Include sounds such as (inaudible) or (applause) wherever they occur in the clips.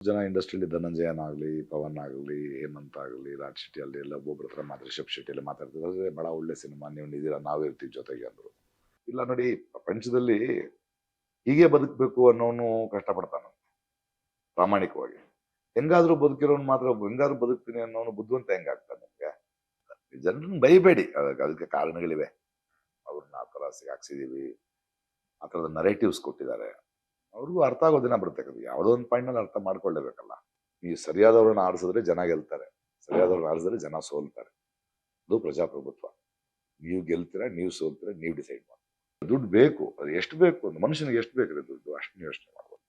ಜನ ಇಂಡಸ್ಟ್ರಿಯಲ್ಲಿ ಧನಂಜಯನ್ ಆಗಲಿ, ಪವನ್ ಆಗಲಿ, ಹೇಮಂತ್ ಆಗಲಿ, ರಾಜ್ ಶೆಟ್ಟಿ ಅಲ್ಲಿ ಎಲ್ಲ ಒಬ್ಬೊಬ್ಬರ ಹತ್ರ ಮಾತ್ರ ರಿಷಬ್ ಎಲ್ಲ ಮಾತಾಡ್ತಿದ್ದಾರೆ ಬಹಳ ಒಳ್ಳೆ ಸಿನಿಮಾ, ನೀವು ನಾವೇ ಇರ್ತೀವಿ ಜೊತೆಗೆ ಅಂದರು. ಇಲ್ಲ ನೋಡಿ, ಪ್ರಪಂಚದಲ್ಲಿ ಹೀಗೆ ಬದುಕಬೇಕು ಅನ್ನೋನು ಕಷ್ಟಪಡ್ತಾನ. ಪ್ರಾಮಾಣಿಕವಾಗಿ. ಹೆಂಗಾದ್ರೂ ಬದುಕಿರೋನು ಮಾತ್ರ, ಹೆಂಗಾದ್ರೂ ಬದುಕ್ತೀನಿ ಅನ್ನೋನು ಬುದ್ಧಿವಂತ ಹೆಂಗಾಗ್ತಾನೆ ನಿಮಗೆ? ಜನರನ್ನ ಬೈಬೇಡಿ. ಅದಕ್ಕೆ ಅದಕ್ಕೆ ಕಾರಣಗಳಿವೆ. ಅವ್ರನ್ನ ಆ ಥರ ಸಿಗಾಕ್ಸಿದೀವಿ. ಆ ಥರದ ನರೇಟಿವ್ಸ್ ಕೊಟ್ಟಿದ್ದಾರೆ. ಅವ್ರಿಗೂ ಅರ್ಥ ಆಗೋ ದಿನ ಬರುತ್ತೆ ಅದು ಯಾವುದೋ ಒಂದು ಪಾಯಿಂಟ್ನಲ್ಲಿ ಅರ್ಥ ಮಾಡ್ಕೊಳ್ಳೇಬೇಕಲ್ಲ. ನೀವು ಸರಿಯಾದವ್ರನ್ನ ಆರಿಸಿದ್ರೆ ಜನ ಗೆಲ್ತಾರೆ. ಸರಿಯಾದವ್ರನ್ನ ಆರಿಸಿದ್ರೆ ಜನ ಸೋಲ್ತಾರೆ. ಅದು ಪ್ರಜಾಪ್ರಭುತ್ವ. ನೀವು ಗೆಲ್ತೀರಾ, ನೀವು ಸೋಲ್ತೀರಾ, ನೀವು ಡಿಸೈಡ್ ಮಾಡಿ ದುಡ್ಡು ಬೇಕು. ಅದು ಎಷ್ಟು ಬೇಕು? ಒಂದು ಮನುಷ್ಯನಿಗೆ ಎಷ್ಟು ಬೇಕ್ರಿ ದುಡ್ಡು? ಅಷ್ಟು ನೀವು ಯೋಚನೆ ಮಾಡ್ಬೋದು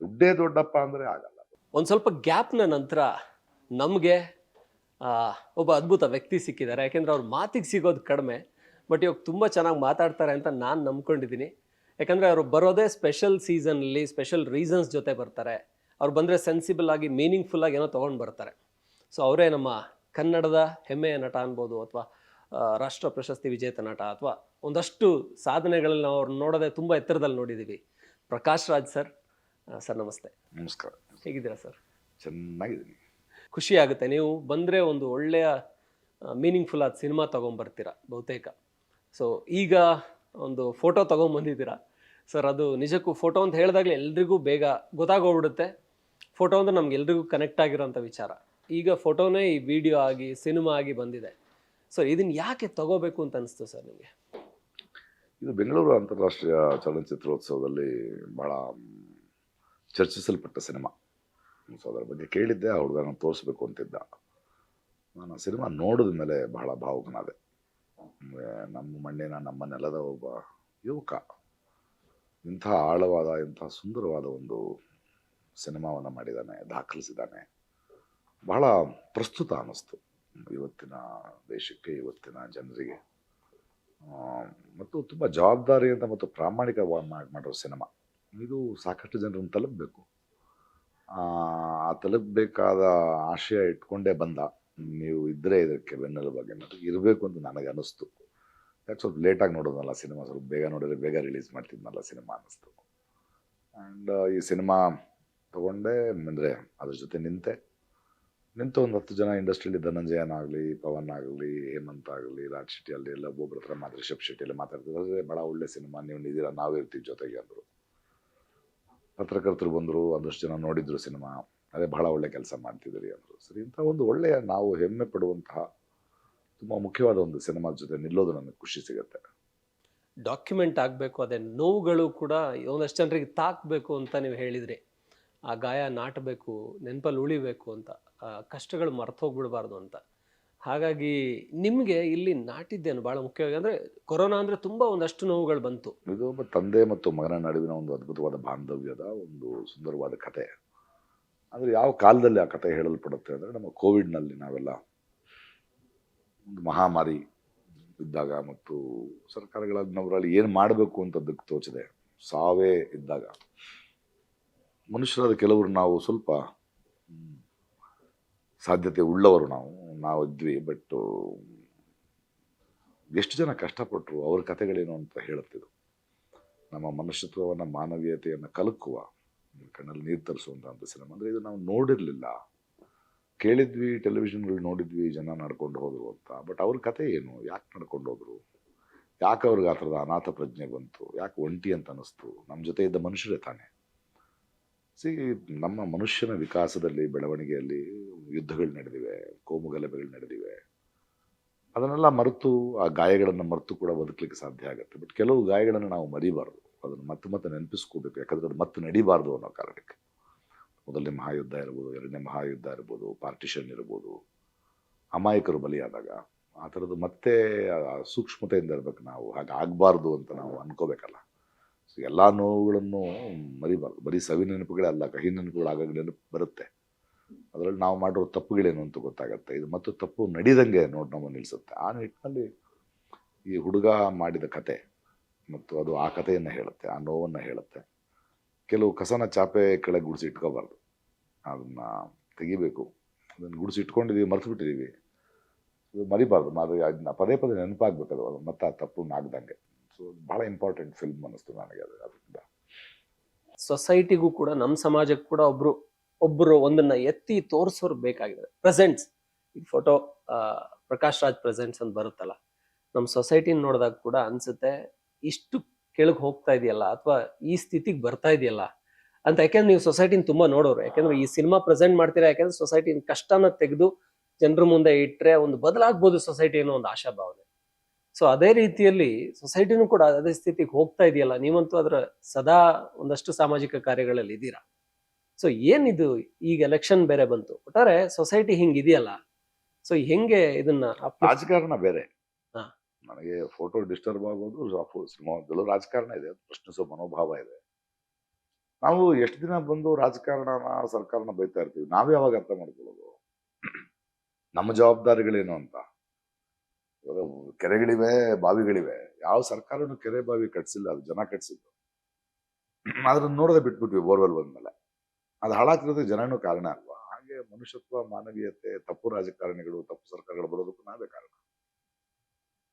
ದುಡ್ಡೇ ದೊಡ್ಡಪ್ಪ ಅಂದ್ರೆ ಆಗಲ್ಲ ಒಂದು ಸ್ವಲ್ಪ ಗ್ಯಾಪ್ನ ನಂತರ ನಮಗೆ ಒಬ್ಬ ಅದ್ಭುತ ವ್ಯಕ್ತಿ ಸಿಕ್ಕಿದ್ದಾರೆ. ಯಾಕೆಂದ್ರೆ ಅವ್ರ ಮಾತಿಗೆ ಸಿಗೋದು ಕಡಿಮೆ, ಬಟ್ ಇವಾಗ ತುಂಬ ಚೆನ್ನಾಗಿ ಮಾತಾಡ್ತಾರೆ ಅಂತ ನಾನು ನಂಬ್ಕೊಂಡಿದ್ದೀನಿ. ಯಾಕಂದರೆ ಅವರು ಬರೋದೇ ಸ್ಪೆಷಲ್ ಸೀಸನಲ್ಲಿ ಸ್ಪೆಷಲ್ ರೀಸನ್ಸ್ ಜೊತೆ ಬರ್ತಾರೆ. ಅವ್ರು ಬಂದರೆ ಸೆನ್ಸಿಬಲ್ ಆಗಿ ಮೀನಿಂಗ್ಫುಲ್ ಆಗಿ ಏನೋ ತೊಗೊಂಡು ಬರ್ತಾರೆ. ಸೊ ಅವರೇ ನಮ್ಮ ಕನ್ನಡದ ಹೆಮ್ಮೆಯ ನಟ ಅನ್ಬೋದು ಅಥವಾ ರಾಷ್ಟ್ರ ಪ್ರಶಸ್ತಿ ವಿಜೇತ ನಟ ಅಥವಾ ಒಂದಷ್ಟು ಸಾಧನೆಗಳನ್ನ ನಾವು ಅವ್ರನ್ನ ನೋಡೋದೇ ತುಂಬ ಎತ್ತರದಲ್ಲಿ ನೋಡಿದ್ದೀವಿ ಪ್ರಕಾಶ್ ರಾಜ್ ಸರ್ ಸರ್ ನಮಸ್ತೆ. ನಮಸ್ಕಾರ. ಹೇಗಿದ್ದೀರಾ ಸರ್? ಚೆನ್ನಾಗಿದ್ದೀನಿ. ಖುಷಿ ಆಗುತ್ತೆ. ನೀವು ಬಂದರೆ ಒಂದು ಒಳ್ಳೆಯ ಮೀನಿಂಗ್ಫುಲ್ ಆದ ಸಿನಿಮಾ ತೊಗೊಂಬರ್ತೀರಾ ಬಹುತೇಕ. ಸೊ ಈಗ ಒಂದು ಫೋಟೋ ತೊಗೊಂಬಂದಿದ್ದೀರಾ ಸರ್, ಅದು ನಿಜಕ್ಕೂ ಫೋಟೋ ಅಂತ ಹೇಳಿದಾಗಲೇ ಎಲ್ರಿಗೂ ಬೇಗ ಗೊತ್ತಾಗೋಗ್ಬಿಡುತ್ತೆ. ಫೋಟೋ ಅಂದ್ರೆ ನಮ್ಗೆ ಎಲ್ರಿಗೂ ಕನೆಕ್ಟ್ ಆಗಿರೋಂಥ ವಿಚಾರ. ಈಗ ಫೋಟೋನೇ ಈ ವಿಡಿಯೋ ಆಗಿ ಸಿನಿಮಾ ಆಗಿ ಬಂದಿದೆ. ಸರ್ ಇದನ್ನ ಯಾಕೆ ತಗೋಬೇಕು ಅಂತ ಅನಿಸ್ತು ಸರ್ ನಿಮಗೆ? ಇದು ಬೆಂಗಳೂರು ಅಂತಾರಾಷ್ಟ್ರೀಯ ಚಲನಚಿತ್ರೋತ್ಸವದಲ್ಲಿ ಭಾಳ ಚರ್ಚಿಸಲ್ಪಟ್ಟ ಸಿನಿಮಾ ಸೊ ಅದರ ಬಗ್ಗೆ ಕೇಳಿದ್ದೆ, ಆ ಹುಡುಗನ ತೋರಿಸ್ಬೇಕು ಅಂತಿದ್ದ. ನಾನು ಆ ಸಿನಿಮಾ ನೋಡಿದ ಮೇಲೆ ಬಹಳ ಭಾವುಕನಾದೆ. ನಮ್ಮ ಮಣ್ಣಿನ, ನಮ್ಮ ನೆಲದ ಒಬ್ಬ ಯುವಕ. ಇಂಥ ಆಳವಾದ, ಇಂಥ ಸುಂದರವಾದ ಒಂದು ಸಿನಿಮಾವನ್ನು ಮಾಡಿದ್ದಾನೆ, ದಾಖಲಿಸಿದ್ದಾನೆ. ಬಹಳ ಪ್ರಸ್ತುತ ಅನ್ನಿಸ್ತು ಇವತ್ತಿನ ದೇಶಕ್ಕೆ, ಇವತ್ತಿನ ಜನರಿಗೆ. ಮತ್ತು ತುಂಬ ಜವಾಬ್ದಾರಿಯಿಂದ ಮತ್ತು ಪ್ರಾಮಾಣಿಕವಾಗಿ ಮಾಡಿ, ಮಾಡಿರೋ ಸಿನಿಮಾ. ಇದು ಸಾಕಷ್ಟು ಜನರನ್ನು ತಲುಪಬೇಕು. ಆ ತಲುಪಬೇಕಾದ ಆಶಯ ಇಟ್ಕೊಂಡೇ ಬಂದ. ನೀವು ಇದ್ದರೆ ಇದಕ್ಕೆ ಬೆನ್ನೆಲುಬಾಗಿ ಇರಬೇಕು ಅಂತ ನನಗೆ ಅನ್ನಿಸ್ತು. ಯಾಕೆ ಸ್ವಲ್ಪ ಲೇಟಾಗಿ ನೋಡೋದಲ್ಲ ಸಿನಿಮಾ ಸ್ವಲ್ಪ ಬೇಗ ನೋಡಿದ್ರೆ ಬೇಗ ರಿಲೀಸ್ ಮಾಡ್ತಿದ್ನಲ್ಲ ಸಿನಿಮಾ ಅನ್ನಿಸ್ತು. ಆ್ಯಂಡ್ ಈ ಸಿನಿಮಾ ತೊಗೊಂಡೆ, ಅಂದರೆ ಅದ್ರ ಜೊತೆ ನಿಂತೆ. ನಿಂತು ಒಂದು ಹತ್ತು ಜನ ಇಂಡಸ್ಟ್ರಿಯಲ್ಲಿ ಧನಂಜಯನ್ ಆಗಲಿ, ಪವನ್ ಆಗಲಿ, ಹೇಮಂತ್ ಆಗಲಿ, ರಾಜ್ ಶೆಟ್ಟಿ ಅಲ್ಲಿ ಎಲ್ಲ ಒಬ್ಬೊಬ್ಬರ ಹತ್ರ ಮಾತ್ರ ರಿಷಬ್ ಶೆಟ್ಟಿಯಲ್ಲಿ ಎಲ್ಲ ಭಾಳ ಒಳ್ಳೆ ಸಿನಿಮಾ ನೀವು ನಿದ್ದೀರಾ, ನಾವೇ ಇರ್ತೀವಿ ಜೊತೆಗೆ ಅಂದರು. ಪತ್ರಕರ್ತರು ಬಂದರು, ಒಂದಷ್ಟು ಜನ ನೋಡಿದ್ರು ಸಿನಿಮಾ ಅದೇ ಭಾಳ ಒಳ್ಳೆ ಕೆಲಸ ಮಾಡ್ತಿದ್ದೀರಿ ಅಂದರು. ಸರಿ, ಇಂಥ ಒಂದು ಒಳ್ಳೆಯ ನಾವು ಹೆಮ್ಮೆ ಪಡುವಂತಹ ತುಂಬ ಮುಖ್ಯವಾದ ಒಂದು ಸಿನಿಮಾದ ಜೊತೆ ನಿಲ್ಲೋದು ನನಗೆ ಖುಷಿ ಸಿಗುತ್ತೆ. ಡಾಕ್ಯುಮೆಂಟ್ ಆಗಬೇಕು ಅದೇ ನೋವುಗಳು ಕೂಡ ಒಂದಷ್ಟು ಜನರಿಗೆ ತಾಕಬೇಕು ಅಂತ ನೀವು ಹೇಳಿದ್ರಿ ಆ ಗಾಯ ನಾಟಬೇಕು ನೆನಪಲ್ಲಿ ಉಳಿಬೇಕು ಅಂತ ಕಷ್ಟಗಳು ಮರ್ತೋಗ್ಬಿಡಬಾರ್ದು ಅಂತ. ಹಾಗಾಗಿ ನಿಮಗೆ ಇಲ್ಲಿ ನಾಟಿದ್ದೇನು ಭಾಳ ಮುಖ್ಯವಾಗಿ ಅಂದರೆ ಕೊರೋನಾ ಅಂದರೆ ತುಂಬ ಒಂದಷ್ಟು ನೋವುಗಳು ಬಂತು. ಇದು ಒಬ್ಬ ತಂದೆ ಮತ್ತು ಮಗನ ನಡುವಿನ ಒಂದು ಅದ್ಭುತವಾದ ಬಾಂಧವ್ಯದ ಒಂದು ಸುಂದರವಾದ ಕತೆ. ಅಂದರೆ ಯಾವ ಕಾಲದಲ್ಲಿ ಆ ಕತೆ ಹೇಳಲ್ಪಡುತ್ತೆ ಅಂದರೆ ನಮ್ಮ ಕೋವಿಡ್ನಲ್ಲಿ ನಾವೆಲ್ಲ ಒಂದು ಮಹಾಮಾರಿ ಇದ್ದಾಗ ಮತ್ತು ಸರ್ಕಾರಗಳನ್ನವರಲ್ಲಿ ಏನು ಮಾಡಬೇಕು ಅಂತ ತೋಚಿದೆ. ತೋಚದೆ ಸಾವೇ ಇದ್ದಾಗ. ಮನುಷ್ಯರಾದ ಕೆಲವರು ನಾವು ಸ್ವಲ್ಪ ಸಾಧ್ಯತೆ ಉಳ್ಳವರು ನಾವು ನಾವು ಇದ್ವಿ ಬಟ್ ಎಷ್ಟು ಜನ ಕಷ್ಟಪಟ್ಟರು ಅವ್ರ ಕಥೆಗಳೇನು ಅಂತ ಹೇಳುತ್ತಿದ್ದು ನಮ್ಮ ಮನುಷ್ಯತ್ವವನ್ನು, ಮಾನವೀಯತೆಯನ್ನು ಕಲಕುವ, ಕಣ್ಣಲ್ಲಿ ನೀರು ತರಿಸುವಂಥ ಸಿನಿಮಾ ಅಂದರೆ ಇದು ನಾವು ನೋಡಿರಲಿಲ್ಲ. ಕೇಳಿದ್ವಿ ಟೆಲಿವಿಷನ್ಗಳು ನೋಡಿದ್ವಿ, ಜನ ನಡ್ಕೊಂಡು ಹೋದರು ಅಂತ. ಬಟ್ ಅವ್ರ ಕತೆ ಏನು? ಯಾಕೆ ನಡ್ಕೊಂಡು ಹೋದರು? ಯಾಕೆ ಅವ್ರಿಗೆ ಆ ಥರದ ಅನಾಥ ಪ್ರಜ್ಞೆ ಬಂತು? ಯಾಕೆ ಒಂಟಿ ಅಂತ ಅನ್ನಿಸ್ತು? ನಮ್ಮ ಜೊತೆ ಇದ್ದ ಮನುಷ್ಯರೇ ತಾನೆ. ಸಿ ನಮ್ಮ ಮನುಷ್ಯನ ವಿಕಾಸದಲ್ಲಿ, ಬೆಳವಣಿಗೆಯಲ್ಲಿ ಯುದ್ಧಗಳು ನಡೆದಿವೆ ಕೋಮು ಗಲಭೆಗಳು ನಡೆದಿವೆ. ಅದನ್ನೆಲ್ಲ ಮರೆತು, ಆ ಗಾಯಗಳನ್ನು ಮರೆತು ಕೂಡ ಬದುಕಲಿಕ್ಕೆ ಸಾಧ್ಯ ಆಗುತ್ತೆ. ಬಟ್ ಕೆಲವು ಗಾಯಗಳನ್ನು ನಾವು ಮರಿಬಾರ್ದು. ಅದನ್ನು ಮತ್ತೆ ಮತ್ತೆ ನೆನಪಿಸ್ಕೋಬೇಕು. ಯಾಕಂದ್ರೆ ಅದು ಮತ್ತೆ ನಡಿಬಾರ್ದು ಅನ್ನೋ ಕಾರಣಕ್ಕೆ. ಮೊದಲನೇ ಮಹಾಯುದ್ಧ ಇರ್ಬೋದು, ಎರಡನೇ ಮಹಾಯುದ್ಧ ಇರ್ಬೋದು ಪಾರ್ಟಿಷನ್ ಇರ್ಬೋದು, ಅಮಾಯಕರು ಬಲಿಯಾದಾಗ ಆ ಥರದ್ದು ಮತ್ತೆ ಸೂಕ್ಷ್ಮತೆಯಿಂದ ಇರ್ಬೇಕು ನಾವು, ಹಾಗೆ ಆಗಬಾರ್ದು ಅಂತ ನಾವು ಅನ್ಕೋಬೇಕಲ್ಲ. ಸೊ ಎಲ್ಲ ನೋವುಗಳನ್ನು ಮರಿಬಾರ್ದು, ಬರೀ ಸವಿ ನೆನಪುಗಳೇ ಅಲ್ಲ, ಕಹಿ ನೆನಪುಗಳು ಆಗಾಗ ನೆನಪು ಬರುತ್ತೆ. ಅದರಲ್ಲಿ ನಾವು ಮಾಡಿರೋ ತಪ್ಪುಗಳೇನು ಅಂತ ಗೊತ್ತಾಗುತ್ತೆ. ಇದು ಮತ್ತು ತಪ್ಪು ನಡೀದಂಗೆ ನೋಡಿ ನಮ್ಮನ್ನು ನಿಲ್ಲಿಸುತ್ತೆ ಆ ನಿಟ್ಟಿನಲ್ಲಿ ಈ ಹುಡುಗ ಮಾಡಿದ ಕತೆ ಮತ್ತು ಅದು ಆ ಕಥೆಯನ್ನು ಹೇಳುತ್ತೆ, ಆ ನೋವನ್ನು ಹೇಳುತ್ತೆ. ಕೆಲವು ಕಸನ ಚಾಪೆ ಕೆಳಗೆ ಗುಡಿಸಿ ಇಟ್ಕೋಬಾರ್ದು. ಅದನ್ನು ತೆಗಿಬೇಕು. ಅದನ್ನು ಗುಡಿಸಿ ಇಟ್ಕೊಂಡಿದ್ದೀವಿ ಮರೆತು ಇದು ಮರಿಬಾರ್ದು. ಅದು ಅದನ್ನ ಪದೇ ಪದೇ ನೆನಪಾಗಬೇಕದು. ಅದು ಮತ್ತೆ ಆ ತಪ್ಪು ಆಗ್ದಂಗೆ ಸೊ ಭಾಳ ಇಂಪಾರ್ಟೆಂಟ್ ಫಿಲ್ಮ್ ಅನ್ನಿಸ್ತು ನನಗೆ ಅದು, ಅದರಿಂದ. ಸೊಸೈಟಿಗೂ ಕೂಡ ನಮ್ಮ ಸಮಾಜಕ್ಕೂ ಕೂಡ ಒಬ್ರು ಒಬ್ಬರು ಒಂದನ್ನ ಎತ್ತಿ ತೋರಿಸೋರು ಬೇಕಾಗಿದೆ ಪ್ರೆಸೆಂಟ್ಸ್ ಈ ಫೋಟೋ ಪ್ರಕಾಶ್ ರಾಜ್ ಪ್ರೆಸೆಂಟ್ಸ್ ಅಂತ ಬರುತ್ತಲ್ಲ. ನಮ್ಮ ಸೊಸೈಟಿನ ನೋಡಿದಾಗ ಕೂಡ ಅನ್ಸುತ್ತೆ, ಇಷ್ಟು ಕೆಳಗೆ ಹೋಗ್ತಾ ಇದೆಯಲ್ಲ ಅಥವಾ ಈ ಸ್ಥಿತಿಗೆ ಬರ್ತಾ ಇದೆಯಲ್ಲ ಅಂತ. ಯಾಕೆಂದ್ರೆ ನೀವು ಸೊಸೈಟಿನ ತುಂಬಾ ನೋಡೋರು. ಯಾಕೆಂದ್ರೆ ಈ ಸಿನಿಮಾ ಪ್ರೆಸೆಂಟ್ ಮಾಡ್ತೀರಾ? ಯಾಕೆಂದ್ರೆ ಸೊಸೈಟಿನ ಕಷ್ಟನ ತೆಗೆದು ಜನರ ಮುಂದೆ ಇಟ್ಟರೆ ಒಂದು ಬದಲಾಗ್ಬೋದು ಸೊಸೈಟಿ ಅನ್ನೋ ಒಂದು ಆಶಾಭಾವನೆ. ಸೊ, ಅದೇ ರೀತಿಯಲ್ಲಿ ಸೊಸೈಟಿನೂ ಕೂಡ ಅದೇ ಸ್ಥಿತಿಗೆ ಹೋಗ್ತಾ ಇದೆಯಲ್ಲ. ನೀವಂತೂ ಅದರ ಸದಾ ಒಂದಷ್ಟು ಸಾಮಾಜಿಕ ಕಾರ್ಯಗಳಲ್ಲಿ ಇದ್ದೀರಾ? ಸೊ, ಏನಿದು ಈಗ ಎಲೆಕ್ಷನ್ ಬೇರೆ ಬಂತು. ಒಟ್ಟಾರೆ ಸೊಸೈಟಿ ಹಿಂಗಿದೆಯಲ್ಲ ಸೊ, ಹೆಂಗೆ ಇದನ್ನ ರಾಜಕಾರಣ ಬೇರೆ. ನನಗೆ ಫೋಟೋ ಡಿಸ್ಟರ್ಬ್ ಆಗೋದು ಸಿನಿಮಾದಲ್ಲೂ ರಾಜಕಾರಣ ಇದೆ ಪ್ರಶ್ನಿಸೋ ಮನೋಭಾವ ಇದೆ. ನಾವು ಎಷ್ಟು ದಿನ ಬಂದು ರಾಜಕಾರಣನ, ಸರ್ಕಾರನ ಬೈತಾ ಇರ್ತೀವಿ? ನಾವೇ ಯಾವಾಗ ಅರ್ಥ ಮಾಡ್ಕೊಳ್ಳೋದು? ನಮ್ಮ ಜವಾಬ್ದಾರಿಗಳೇನು ಅಂತ? ಇವಾಗ ಕೆರೆಗಳಿವೆ, ಬಾವಿಗಳಿವೆ. ಯಾವ ಸರ್ಕಾರನು ಕೆರೆ, ಬಾವಿ ಕಟ್ಸಿಲ್ಲ, ಅದು ಜನ ಕಟ್ಸಿದ್ದು. ಅದನ್ನ ನೋಡದೆ ಬಿಟ್ಬಿಟ್ವಿ, ಬೋರ್ವೆಲ್ ಬಂದ್ಮೇಲೆ. ಅದು ಹಾಳಾಗ್ತಿರೋದಕ್ಕೆ ಜನನೂ ಕಾರಣ ಅಲ್ವಾ? ಹಾಗೆ ಮನುಷ್ಯತ್ವ, ಮಾನವೀಯತೆ, ತಪ್ಪು ರಾಜಕಾರಣಿಗಳು, ತಪ್ಪು ಸರ್ಕಾರಗಳು ಬರೋದಕ್ಕೂ ನಾವೇ ಕಾರಣ.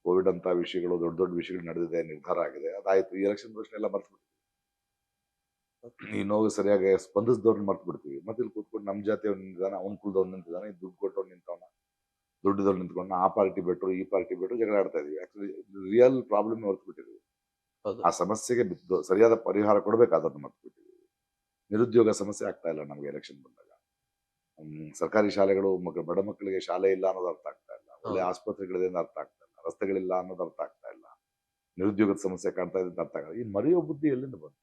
ಕೋವಿಡ್ ಅಂತ ವಿಷಯಗಳು ದೊಡ್ಡ ದೊಡ್ಡ ವಿಷಯಗಳು ನಡೆದಿದೆ ನಿರ್ಧಾರ ಆಗಿದೆ. ಅದಾಯ್ತು. ಈ ಎಲೆಕ್ಷನ್ ಪ್ರಶ್ನೆ ಎಲ್ಲ ಮರ್ತು ಬಿಡ್ತೀವಿ ಈ ನೋವು ಸರಿಯಾಗಿ ಸ್ಪಂದಿಸಿದವ್ರನ್ನ ಮರ್ತು ಬಿಡ್ತೀವಿ ಮತ್ತೆ ಇಲ್ಲಿ ಕೂತ್ಕೊಂಡು ನಮ್ಮ ಜಾತಿಯವ್ರು ನಿಂತಿದ್ದಾನೆ ಅವ್ನ ಕುಲದವ್ರು ನಿಂತಿದ್ದಾನೆ ದುಡ್ಡು ಕೊಟ್ಟವ್ನು ನಿಂತವನ ದುಡ್ಡದವ್ರು ನಿಂತ್ಕೊಂಡು ಆ ಪಾರ್ಟಿ ಬೆಟ್ರು ಈ ಪಾರ್ಟಿ ಬೆಟ್ರು ಜಗಳ ಆಡ್ತಾ ಇದೀವಿ. ಆಕ್ಚುಲಿ ರಿಯಲ್ ಪ್ರಾಬ್ಲಮ್ ಮರ್ತು ಬಿಟ್ಟಿದ್ವಿ. ಆ ಸಮಸ್ಯೆಗೆ ಸರಿಯಾದ ಪರಿಹಾರ ಕೊಡಬೇಕಾದನ್ನು ಮರ್ತು ಬಿಟ್ಟಿದ್ವಿ ನಿರುದ್ಯೋಗ ಸಮಸ್ಯೆ ಆಗ್ತಾ ಇಲ್ಲ ನಮಗೆ ಎಲೆಕ್ಷನ್ ಬಂದಾಗ. ಹ್ಮ್, ಸರ್ಕಾರಿ ಶಾಲೆಗಳು ಮಕ್ಕಳು ಬಡ ಮಕ್ಕಳಿಗೆ ಶಾಲೆ ಇಲ್ಲ ಅನ್ನೋದು ಅರ್ಥ ಆಗ್ತಾ ಇಲ್ಲ. ಒಳ್ಳೆ. ಆಸ್ಪತ್ರೆಗಳಿದೆ ಅರ್ಥ ಆಗ್ತಾ ರಸ್ತೆಗಳಿಲ್ಲ ಅನ್ನೋದು ಅರ್ಥ ಆಗ್ತಾ ಇಲ್ಲ. ನಿರುದ್ಯೋಗದ ಸಮಸ್ಯೆ ಕಾಣ್ತಾ ಇದೆ ಅಂತ ಅರ್ಥ ಆಗಲ್ಲ. ಈ ಮರೆಯೋ ಬುದ್ಧಿ ಎಲ್ಲಿಂದ ಬಂತು?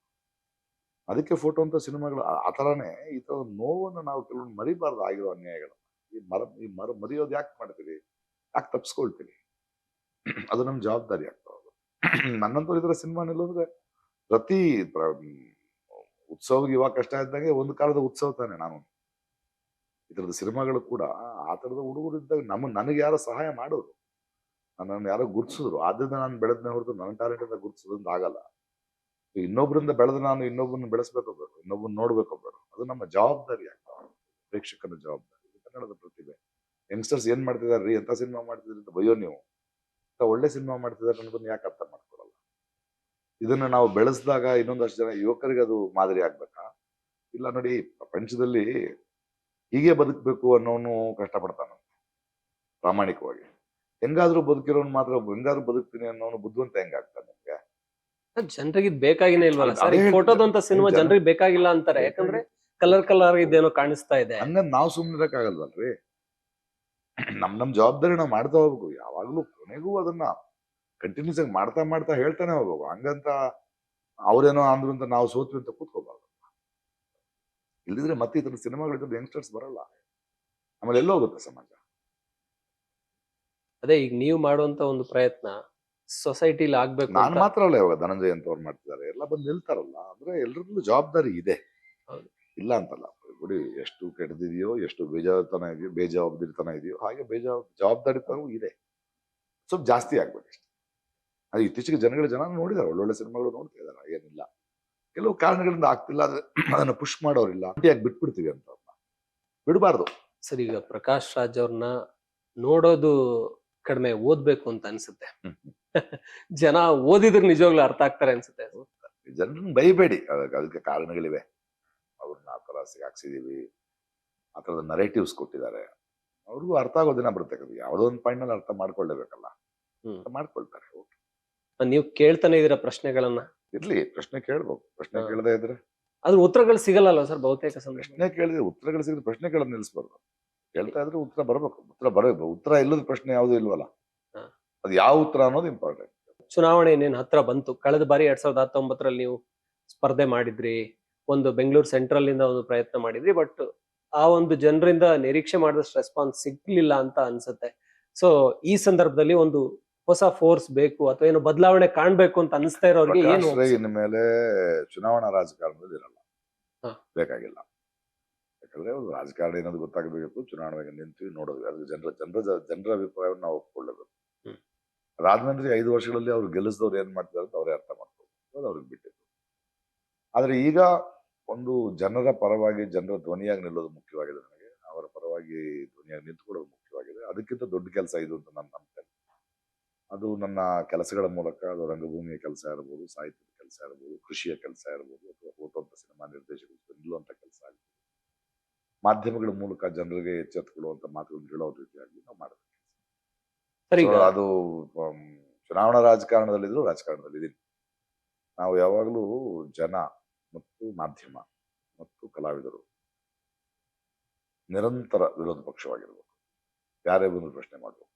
ಅದಕ್ಕೆ ಫೋಟೋ ಅಂತ ಸಿನಿಮಾಗಳು ಆ- ಥರನೇ ಈ ಥರ ನೋವನ್ನು ನಾವು ಕೆಲವೊಂದು ಮರಿಬಾರ್ದು ಆಗಿರೋ ಅನ್ಯಾಯಗಳು ಈ ಮರ ಈ ಮರ ಮರೆಯೋದು ಯಾಕೆ ಮಾಡ್ತೀರಿ? ಯಾಕೆ ತಪ್ಪಿಸ್ಕೊಳ್ತೀರಿ ಅದು ನಮ್ಮ ಜವಾಬ್ದಾರಿ ಆಗ್ತಾ ನನ್ನಂತವ್ರು ಇದರ ಸಿನಿಮಾ ನಿಲ್ಲೋದ್ರೆ ಪ್ರತಿ ಪ್ರ- ಉತ್ಸವಕ್ಕೆ ಇವಾಗ ಕಷ್ಟ ಇದ್ದಂಗೆ ಒಂದು ಕಾಲದ ಉತ್ಸವ ತಾನೆ ನಾನು. ಈ ಥರದ ಸಿನಿಮಾಗಳು ಕೂಡ ಆ ಥರದ ಹುಡುಗರು ಇದ್ದಾಗ ನಮ್ಮ ನನಗೆ ಯಾರೋ ಸಹಾಯ ಮಾಡೋರು. ನನ್ನನ್ನು ಯಾರೋ ಗುರ್ತಿಸಿದ್ರು. ಆದ್ದರಿಂದ ನಾನು ಬೆಳೆದನೆ ಹೊರತು ನನ್ನ ಟ್ಯಾಲೆಂಟ್ ಅಂತ ಗುರ್ತಿಸೋದ್ರಿಂದ ಆಗಲ್ಲ. ಇನ್ನೊಬ್ಬರಿಂದ ಬೆಳೆದ ನಾನು ಇನ್ನೊಬ್ಬರನ್ನ ಬೆಳೆಸ್ಬೇಕು ಬೇಡ ಇನ್ನೊಬ್ಬರನ್ನ ನೋಡ್ಬೇಕು ಬೇಡ ಅದು ನಮ್ಮ ಜವಾಬ್ದಾರಿ ಪ್ರೇಕ್ಷಕರ ಪ್ರೇಕ್ಷಕನ ಜವಾಬ್ದಾರಿ. ಕನ್ನಡದ ಪ್ರತಿಭೆ. ಯಂಗ್ಸ್ಟರ್ಸ್ ಏನ್ ಮಾಡ್ತಿದಾರೆ ರೀ ಎಂತ ಸಿನಿಮಾ ಮಾಡ್ತಿದ್ರಿ ಅಂತ ಬಯ್ಯೋ ನೀವು. ಅಂತ ಒಳ್ಳೆ ಸಿನಿಮಾ ಮಾಡ್ತಿದಾರೆ ಅನ್ನೋದನ್ನ ಯಾಕೆ ಅರ್ಥ ಮಾಡ್ಕೊಳಲ್ಲ? ಇದನ್ನ ನಾವು ಬೆಳೆಸಿದಾಗ ಇನ್ನೊಂದಷ್ಟು ಜನ ಯುವಕರಿಗೆ ಅದು ಮಾದರಿ ಆಗ್ಬೇಕಾ? ಇಲ್ಲ ನೋಡಿ, ಪ್ರಪಂಚದಲ್ಲಿ ಹೀಗೆ ಬದುಕಬೇಕು ಅನ್ನೋನು ಕಷ್ಟಪಡ್ತಾನ ಪ್ರಾಮಾಣಿಕವಾಗಿ. ಹೆಂಗಾದ್ರೂ ಬದುಕಿರೋನ್ ಮಾತ್ರ ಹೆಂಗಾದ್ರೂ ಬದುಕ್ತೀನಿ ಅನ್ನೋನು ಬುದ್ಧಿವಂತ ಹೆಂಗಾಗ್ತಾನೆ ನಿಮ್ಗೆ? ಜನರಿಗೆ ಇದು ಬೇಕಾಗಿನೇ ಇಲ್ವಲ್ಲ ಸರ್. ಫೋಟೋದಂತ ಸಿನಿಮಾ ಜನರಿಗೆ ಬೇಕಾಗಿಲ್ಲ ಅಂತಾರೆ. ಯಾಕಂದ್ರೆ ಕಲರ್ ಕಲರ್ ಇದೇನೋ ಕಾಣಿಸ್ತಾ ಇದೆ. ಹಂಗಂದ್ ನಾವು ಸುಮ್ಮನೆ ಇರಕ್ಕಾಗಲ್ವಲ್ರಿ? (clears throat) ನಮ್ ನಮ್ ಜವಾಬ್ದಾರಿ ನಾವು ಮಾಡ್ತಾ ಹೋಗ್ಬೇಕು. ಯಾವಾಗ್ಲೂ ಕೊನೆಗೂ ಅದನ್ನ ಕಂಟಿನ್ಯೂಸ್ ಆಗಿ ಮಾಡ್ತಾ ಮಾಡ್ತಾ ಹೇಳ್ತಾನೆ ಹೋಗ್ಬೇಕು. ಹಂಗಂತ ಅವ್ರೇನೋ ಅಂದ್ರು ಅಂತ ನಾವು ಸೋತ್ವಿ ಅಂತ ಕೂತ್ಕೋಬಾರ್ದು ಇಲ್ಲಿದ್ರೆ ಮತ್ತೆ ಈ ತರ ಸಿನಿಮಾಗಳಿದ್ರೆ ಯಂಗ್ಸ್ಟರ್ಸ್ ಬರಲ್ಲ. ಆಮೇಲೆ ಎಲ್ಲೋ ಹೋಗುತ್ತೆ ಸಮಾಜ? ಅದೇ ಈಗ ನೀವು ಮಾಡುವಂತ ಒಂದು ಪ್ರಯತ್ನ ಸೊಸೈಟಿಲಿ ಆಗ್ಬೇಕು ನಾನು ಮಾತ್ರ ಅಲ್ಲ ಇವಾಗ ಧನಂಜಯ ಅಂತ ಅವ್ರು ಮಾಡ್ತಿದ್ದಾರೆ. ಎಲ್ಲ ಬಂದು ನಿಲ್ತಾರಲ್ಲ ಅಂದ್ರೆ ಎಲ್ರಿಗೂ ಜವಾಬ್ದಾರಿ ಇದೆ. ಇಲ್ಲ ಅಂತಲ್ಲ ಬಿಡಿ ಎಷ್ಟು ಕೆಟ್ಟದಿದೆಯೋ ಎಷ್ಟು ಬೇಜಾರತನ ಇದೆಯೋ ಬೇಜವಾಬ್ದಾರಿತನ ಇದೆಯೋ ಹಾಗೆ ಬೇಜಾ ಜವಾಬ್ದಾರಿತನವೂ ಇದೆ. ಸ್ವಲ್ಪ ಜಾಸ್ತಿ ಆಗ್ಬೇಕು ಅಷ್ಟೇ ಅದು ಇತ್ತೀಚೆಗೆ ಜನಗಳ ಜನ ನೋಡಿದಾರೆ ಒಳ್ಳೊಳ್ಳೆ ಸಿನಿಮಾಗಳು ನೋಡ್ತಾ ಇದ್ದಾರೆ ಏನಿಲ್ಲ ಕೆಲವು ಕಾರಣಗಳಿಂದ ಆಗ್ತಿಲ್ಲ ಆದ್ರೆ ಅದನ್ನ ಪುಷ್ ಮಾಡೋರಿಲ್ಲ. ಅಂಟಿಯಾಗಿ ಬಿಟ್ಬಿಡ್ತೀವಿ ಅಂತ ಬಿಡಬಾರ್ದು. ಸರಿ ಈಗ ಪ್ರಕಾಶ್ ರಾಜ್ ಅವ್ರನ್ನ ನೋಡೋದು ಕಡಿಮೆ ಓದ್ಬೇಕು ಅಂತ ಅನ್ಸುತ್ತೆ. (laughs) ಜನ ಓದಿದ್ರೆ ನಿಜವಾಗ್ಲೂ ಅರ್ಥ ಆಗ್ತಾರೆ ಅನ್ಸುತ್ತೆ. ಜನರನ್ನ ಬೈಬೇಡಿ. ಅದಕ್ಕೆ ಅದಕ್ಕೆ ಕಾರಣಗಳಿವೆ. ಅವ್ರನ್ನ ಆ ಥರ ಸಿಗಾಕ್ಸಿದೀವಿ. ಆ ತರದ ನರೇಟಿವ್ಸ್ ಕೊಟ್ಟಿದ್ದಾರೆ. ಅವ್ರಿಗೂ ಅರ್ಥ ಆಗೋ ದಿನ ಬರುತ್ತೆ. ಯಾವುದೋ ಒಂದು ಪಾಯಿಂಟ್ನಲ್ಲಿ ಅರ್ಥ ಮಾಡ್ಕೊಳ್ಳೇಬೇಕಲ್ಲ. ಮಾಡ್ಕೊಳ್ತಾರೆ. ನೀವು ಕೇಳ್ತಾನೆ ಇದೀರ ಪ್ರಶ್ನೆಗಳನ್ನ? ಇರ್ಲಿ ಪ್ರಶ್ನೆ ಕೇಳ್ಬೇಕು. ಪ್ರಶ್ನೆ. ಕೇಳದೇ ಇದ್ರೆ. ಅದ್ರ ಉತ್ತರಗಳು ಸಿಗಲ್ಲ ಸರ್ ಬಹುತೇಕ ಪ್ರಶ್ನೆ ಕೇಳಿದ್ರೆ ಉತ್ತರಗಳು ಸಿಗದೆ ಪ್ರಶ್ನೆ ಕೇಳೋದು ನಿಲ್ಲಿಸ್ಬಾರ್ದು. ಕೇಳ್ತಾ ಇದ್ರೆ ಉತ್ತರ ಬರಬೇಕು. ಉತ್ತರ ಬರಬೇಕು ಉತ್ತರ ಇಲ್ಲದ ಪ್ರಶ್ನೆ ಯಾವುದೂ ಇಲ್ವಲ್ಲ. ಅದು ಯಾವ ಉತ್ತರ ಅನ್ನೋದು ಇಂಪಾರ್ಟೆಂಟ್ ಚುನಾವಣೆ ಇನ್ನೇನು ಹತ್ರ ಬಂತು. ಕಳೆದ ಬಾರಿ ಎರಡ್ ಸಾವಿರದ ಹತ್ತೊಂಬತ್ತರಲ್ಲಿ ನೀವು ಸ್ಪರ್ಧೆ ಮಾಡಿದ್ರಿ. ಒಂದು ಬೆಂಗಳೂರು ಸೆಂಟ್ರಲ್ ಇಂದ ಒಂದು ಪ್ರಯತ್ನ ಮಾಡಿದ್ರಿ. ಬಟ್ ಆ ಒಂದು ಜನರಿಂದ ನಿರೀಕ್ಷೆ ಮಾಡಿದಷ್ಟು ರೆಸ್ಪಾನ್ಸ್ ಸಿಗ್ಲಿಲ್ಲ ಅಂತ ಅನ್ಸುತ್ತೆ. ಸೊ ಈ ಸಂದರ್ಭದಲ್ಲಿ ಒಂದು ಹೊಸ ಫೋರ್ಸ್ ಬೇಕು ಅಥವಾ ಏನು ಬದಲಾವಣೆ ಕಾಣ್ಬೇಕು ಅಂತ ಅನಿಸ್ತಾ ಇರೋರಿಗೆ ಏನು ಇನ್ನು ಮೇಲೆ ಚುನಾವಣಾ ರಾಜಕಾರಣದಲ್ಲಿ ಇರಲ್ಲ. ಬೇಕಾಗಿಲ್ಲ. ಯಾಕಂದ್ರೆ ಒಂದು ರಾಜಕಾರಣ ಏನೋ ಗೊತ್ತಾಗಬೇಕು ಚುನಾವಣೆಗೆ ನಿಂತು ನೋಡೋದು. ಅದು ಜನರ ಜನರ ಜನರ ಅಭಿಪ್ರಾಯವನ್ನು ನಾವು ಒಪ್ಕೊಳ್ಳಬೇಕು. ಅದಾದ್ಮೇಲೆ ಐದು ವರ್ಷಗಳಲ್ಲಿ ಅವ್ರು ಗೆಲ್ಲಿಸಿದವ್ರು ಏನ್ ಮಾಡ್ತಾರೆ ಅಂತ ಅವರೇ ಅರ್ಥ ಮಾಡ್ಕೋಬೇಕು ಅವ್ರಿಗೆ ಬಿಟ್ಟಿದ್ದು. ಆದ್ರೆ ಈಗ ಒಂದು ಜನರ ಪರವಾಗಿ ಜನರ ಧ್ವನಿಯಾಗಿ ನಿಲ್ಲೋದು ಮುಖ್ಯವಾಗಿದೆ ನನಗೆ. ಅವರ ಪರವಾಗಿ ಧ್ವನಿಯಾಗಿ ನಿಂತ್ಕೊಳ್ಳೋದು ಮುಖ್ಯವಾಗಿದೆ. ಅದಕ್ಕಿಂತ ದೊಡ್ಡ ಕೆಲಸ ಇದು ಅಂತ ನಾನು ನಂಬ್ತೇನೆ. ಅದು ನನ್ನ ಕೆಲಸಗಳ ಮೂಲಕ ಅದು ರಂಗಭೂಮಿಯ ಕೆಲಸ ಇರ್ಬೋದು ಸಾಹಿತ್ಯದ ಕೆಲಸ ಇರ್ಬೋದು ಕೃಷಿಯ ಕೆಲಸ ಇರ್ಬೋದು ಅಥವಾ ಓದುವಂಥ ಸಿನಿಮಾ ನಿರ್ದೇಶಕರು ಆಗ್ಬೋದು ಮಾಧ್ಯಮಗಳ ಮೂಲಕ ಜನರಿಗೆ ಎಚ್ಚೆತ್ತುಕೊಳ್ಳುವಂತ ಮಾತುಗಳನ್ನು ಹೇಳೋ ರೀತಿಯಾಗಿ ನಾವು ಮಾಡಬೇಕು ಸರಿ ಅದು ಚುನಾವಣಾ ರಾಜಕಾರಣದಲ್ಲಿದ್ರು ರಾಜಕಾರಣದಲ್ಲಿ ಇದೀನಿ ನಾವು ಯಾವಾಗಲೂ ಜನ ಮತ್ತು ಮಾಧ್ಯಮ ಮತ್ತು ಕಲಾವಿದರು ನಿರಂತರ ವಿರೋಧ ಪಕ್ಷವಾಗಿರಬೇಕು. ಯಾರೇ ಬಂದು ಪ್ರಶ್ನೆ ಮಾಡಬೇಕು.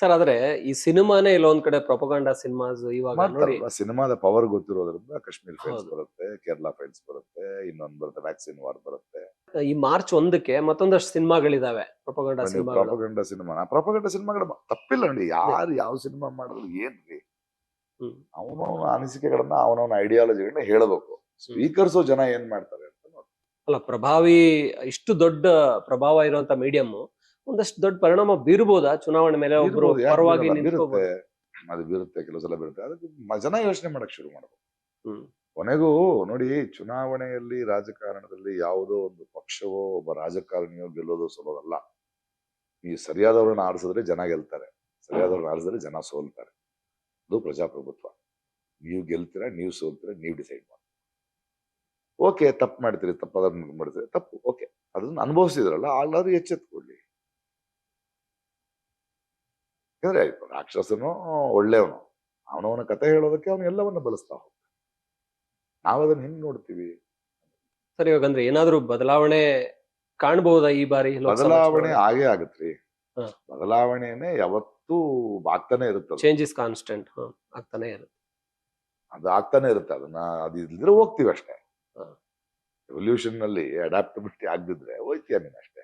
ಸರ್ ಆದ್ರೆ ಈ ಸಿನಿಮಾನೇ ಇಲ್ಲೊಂದ್ ಕಡೆ ಪ್ರೊಪಗಾಂಡ ಸಿನಿಮಾಸ್ ಇವಾಗ ನೋಡಿ ಸಿನಿಮಾದ ಪವರ್ ಗೊತ್ತಿರೋದ್ರಿಂದ ಕಾಶ್ಮೀರ್ ಫೈಲ್ಸ್ ಬರುತ್ತೆ ಕೇರಳ ಫೈಲ್ಸ್ ಬರುತ್ತೆ ಇನ್ನೊಂದ್ ಬರುತ್ತೆ ವ್ಯಾಕ್ಸಿನ್ ವಾರ್ ಬರುತ್ತೆ. ಈ ಮಾರ್ಚ್ ಒಂದಕ್ಕೆ ಮತ್ತೊಂದಷ್ಟು ಸಿನಿಮಾಗಳಿದಾವೆ ಪ್ರೊಪಗಾಂಡ ಸಿನಿಮಾಗಳು. ಪ್ರಾಪಗಂಡ ಸಿನಿಮಾ. ಪ್ರೊಪಗಂಡ ಸಿನಿಮಾಗಳು ತಪ್ಪಿಲ್ಲ ನೋಡಿ ಯಾರು ಯಾವ ಸಿನಿಮಾ ಮಾಡಿದ್ರು ಏನ್ರಿ. ಅವನವನ ಅನಿಸಿಕೆಗಳನ್ನ ಅವನವನ ಐಡಿಯಾಲಜಿಗಳನ್ನ ಹೇಳಬೇಕು. ಸ್ವೀಕರಿಸೋ ಜನ ಏನ್ ಮಾಡ್ತಾರೆ ಅಂತ ನೋಡಿ ಅಲ್ಲ ಪ್ರಭಾವಿ ಇಷ್ಟು ದೊಡ್ಡ ಪ್ರಭಾವ ಇರುವಂತ ಮೀಡಿಯಂ ಒಂದಷ್ಟು ದೊಡ್ಡ ಪರಿಣಾಮ ಬೀರ್ಬೋದಾ? ಚುನಾವಣೆ ಮೇಲೆ ಒಬ್ರು ಯಾಕ್ ಪರವಾಗಿ ಬೀರಲ್ಲ? ನಿಂತ್ಕೋಬಹುದು ಬೀರುತ್ತೆ. ಅದು ಬೀರುತ್ತೆ ಕೆಲವು ಸಲ ಬೀರುತ್ತೆ. ಅದಕ್ಕೆ ಮ- ಜನ ಯೋಚನೆ ಮಾಡಕ್ ಶುರು ಮಾಡಬೇಕು ಹ್ಮ್. ಕೊನೆಗೂ ನೋಡಿ ಚುನಾವಣೆಯಲ್ಲಿ ರಾಜಕಾರಣದಲ್ಲಿ ಯಾವುದೋ ಒಂದು ಪಕ್ಷವೋ ಒಬ್ಬ ರಾಜಕಾರಣಿಯೋ ಗೆಲ್ಲೋದು ಸೋಲೋದಲ್ಲ. ನೀವು ಸರಿಯಾದವ್ರನ್ನ ಆರಿಸಿದ್ರೆ ಜನ ಗೆಲ್ತಾರೆ. ಸರಿಯಾದವ್ರನ್ನ ಆರಿಸಿದ್ರೆ ಜನ ಸೋಲ್ತಾರೆ. ಅದು ಪ್ರಜಾಪ್ರಭುತ್ವ. ನೀವು ಗೆಲ್ತೀರಾ ನೀವು ಸೋಲ್ತೀರಾ ನೀವು ಡಿಸೈಡ್ ಮಾಡಿ. ಓಕೆ ತಪ್ಪು ಮಾಡ್ತೀರಿ ತಪ್ಪು ಅದನ್ನ ಮಾಡ್ತೀರಿ ತಪ್ಪು ಓಕೆ. ಅದನ್ನ ಅನುಭವಿಸಿದ್ರಲ್ಲ ಎಲ್ಲರೂ ಎಚ್ಚೆತ್ಕೊಳ್ಳಿ. ಯಾಕಂದ್ರೆ ರಾಕ್ಷಸನು ಒಳ್ಳೆಯವನು. ಅವನವನ ಕತೆ ಹೇಳೋದಕ್ಕೆ ಅವನು ಎಲ್ಲವನ್ನ ಬಳಸ್ತಾ ಹೋಗ್ತಾನೆ. ನಾವದನ್ನ ಹೆಂಗ್ ನೋಡ್ತೀವಿ? ಸರ್ ಇವಾಗ ಅಂದ್ರೆ ಏನಾದ್ರೂ ಬದಲಾವಣೆ ಕಾಣಬಹುದಾ ಈ ಬಾರಿ ಬದಲಾವಣೆ ಆಗೇ ಆಗತ್ರಿ. ಬದಲಾವಣೆನೆ ಯಾವತ್ತೂ ಆಗ್ತಾನೆ ಇರುತ್ತೆ ಚೇಂಜಸ್ ಕಾನ್ಸ್ಟೆಂಟ್ ಆಗ್ತಾನೆ ಇರುತ್ತೆ. ಅದು ಆಗ್ತಾನೆ ಇರುತ್ತೆ. ಅದನ್ನ ಅದು ಇಲ್ದಿದ್ರೆ ಹೋಗ್ತೀವಿ ಅಷ್ಟೇ. ರೆವಲ್ಯೂಷನ್ನಲ್ಲಿ ಅಡಾಪ್ಟಬಿಲಿಟಿ ಆಗದಿದ್ರೆ ಹೋಯ್ತೀಯ ನೀನ್ ಅಷ್ಟೇ.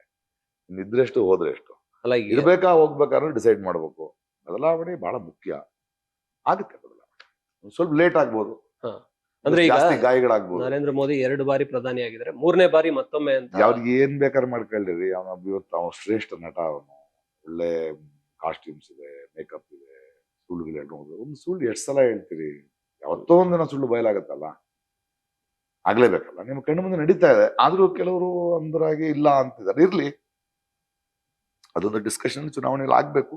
ನಿದ್ರೆಷ್ಟು ಹೋದ್ರೆ ಎಷ್ಟು? ಅಲ್ಲ ಇರ್ಬೇಕಾ ಹೋಗ್ಬೇಕಾದ್ರೆ ಡಿಸೈಡ್ ಮಾಡಬೇಕು. ಬದಲಾವಣೆ ಬಹಳ ಮುಖ್ಯ. ಆಗುತ್ತೆ ಬದಲಾವಣೆ. ಸ್ವಲ್ಪ ಲೇಟ್ ಆಗ್ಬೋದು. ಅಂದ್ರೆ ಈಗ ಜಾಸ್ತಿ ಗಾಯಗಳಾಗ್ಬೋದು. ನರೇಂದ್ರ ಮೋದಿ ಎರಡು ಬಾರಿ ಪ್ರಧಾನಿ ಆಗಿದ್ರೆ ಮೂರನೇ ಬಾರಿ ಮತ್ತೊಮ್ಮೆ ಅಂತ ಯಾವ್ರಿಗೆ ಏನ್ ಬೇಕಾದ್ರೆ ಮಾಡ್ಕೊಳ್ಳಿರಿ ಅವನ ಇವತ್ತು ಅವನ ಶ್ರೇಷ್ಠ ನಟ ಅವನು. ಒಳ್ಳೆ ಕಾಸ್ಟ್ಯೂಮ್ಸ್ ಇದೆ ಮೇಕಪ್ ಇದೆ ಸುಳ್ಳುಗಳು ಹೇಳ್ಬೋದು ಒಂದು ಸುಳ್ಳು ಎಷ್ಟು ಸಲ ಹೇಳ್ತೀರಿ? ಯಾವತ್ತೋ ಒಂದಿನ ಸುಳ್ಳು ಬಯಲಾಗತ್ತಲ್ಲ. ಆಗ್ಲೇಬೇಕಲ್ಲ. ನಿಮ್ಮ ಕಣ್ಣು ಮುಂದೆ ನಡೀತಾ ಇದೆ. ಆದ್ರೂ ಕೆಲವರು ಅಂದರಾಗಿ ಇಲ್ಲ ಅಂತಿದ್ದಾರೆ. ಇರ್ಲಿ. ಅದೊಂದು ಡಿಸ್ಕಷನ್ ಚುನಾವಣೆಯಲ್ಲಿ ಆಗಬೇಕು.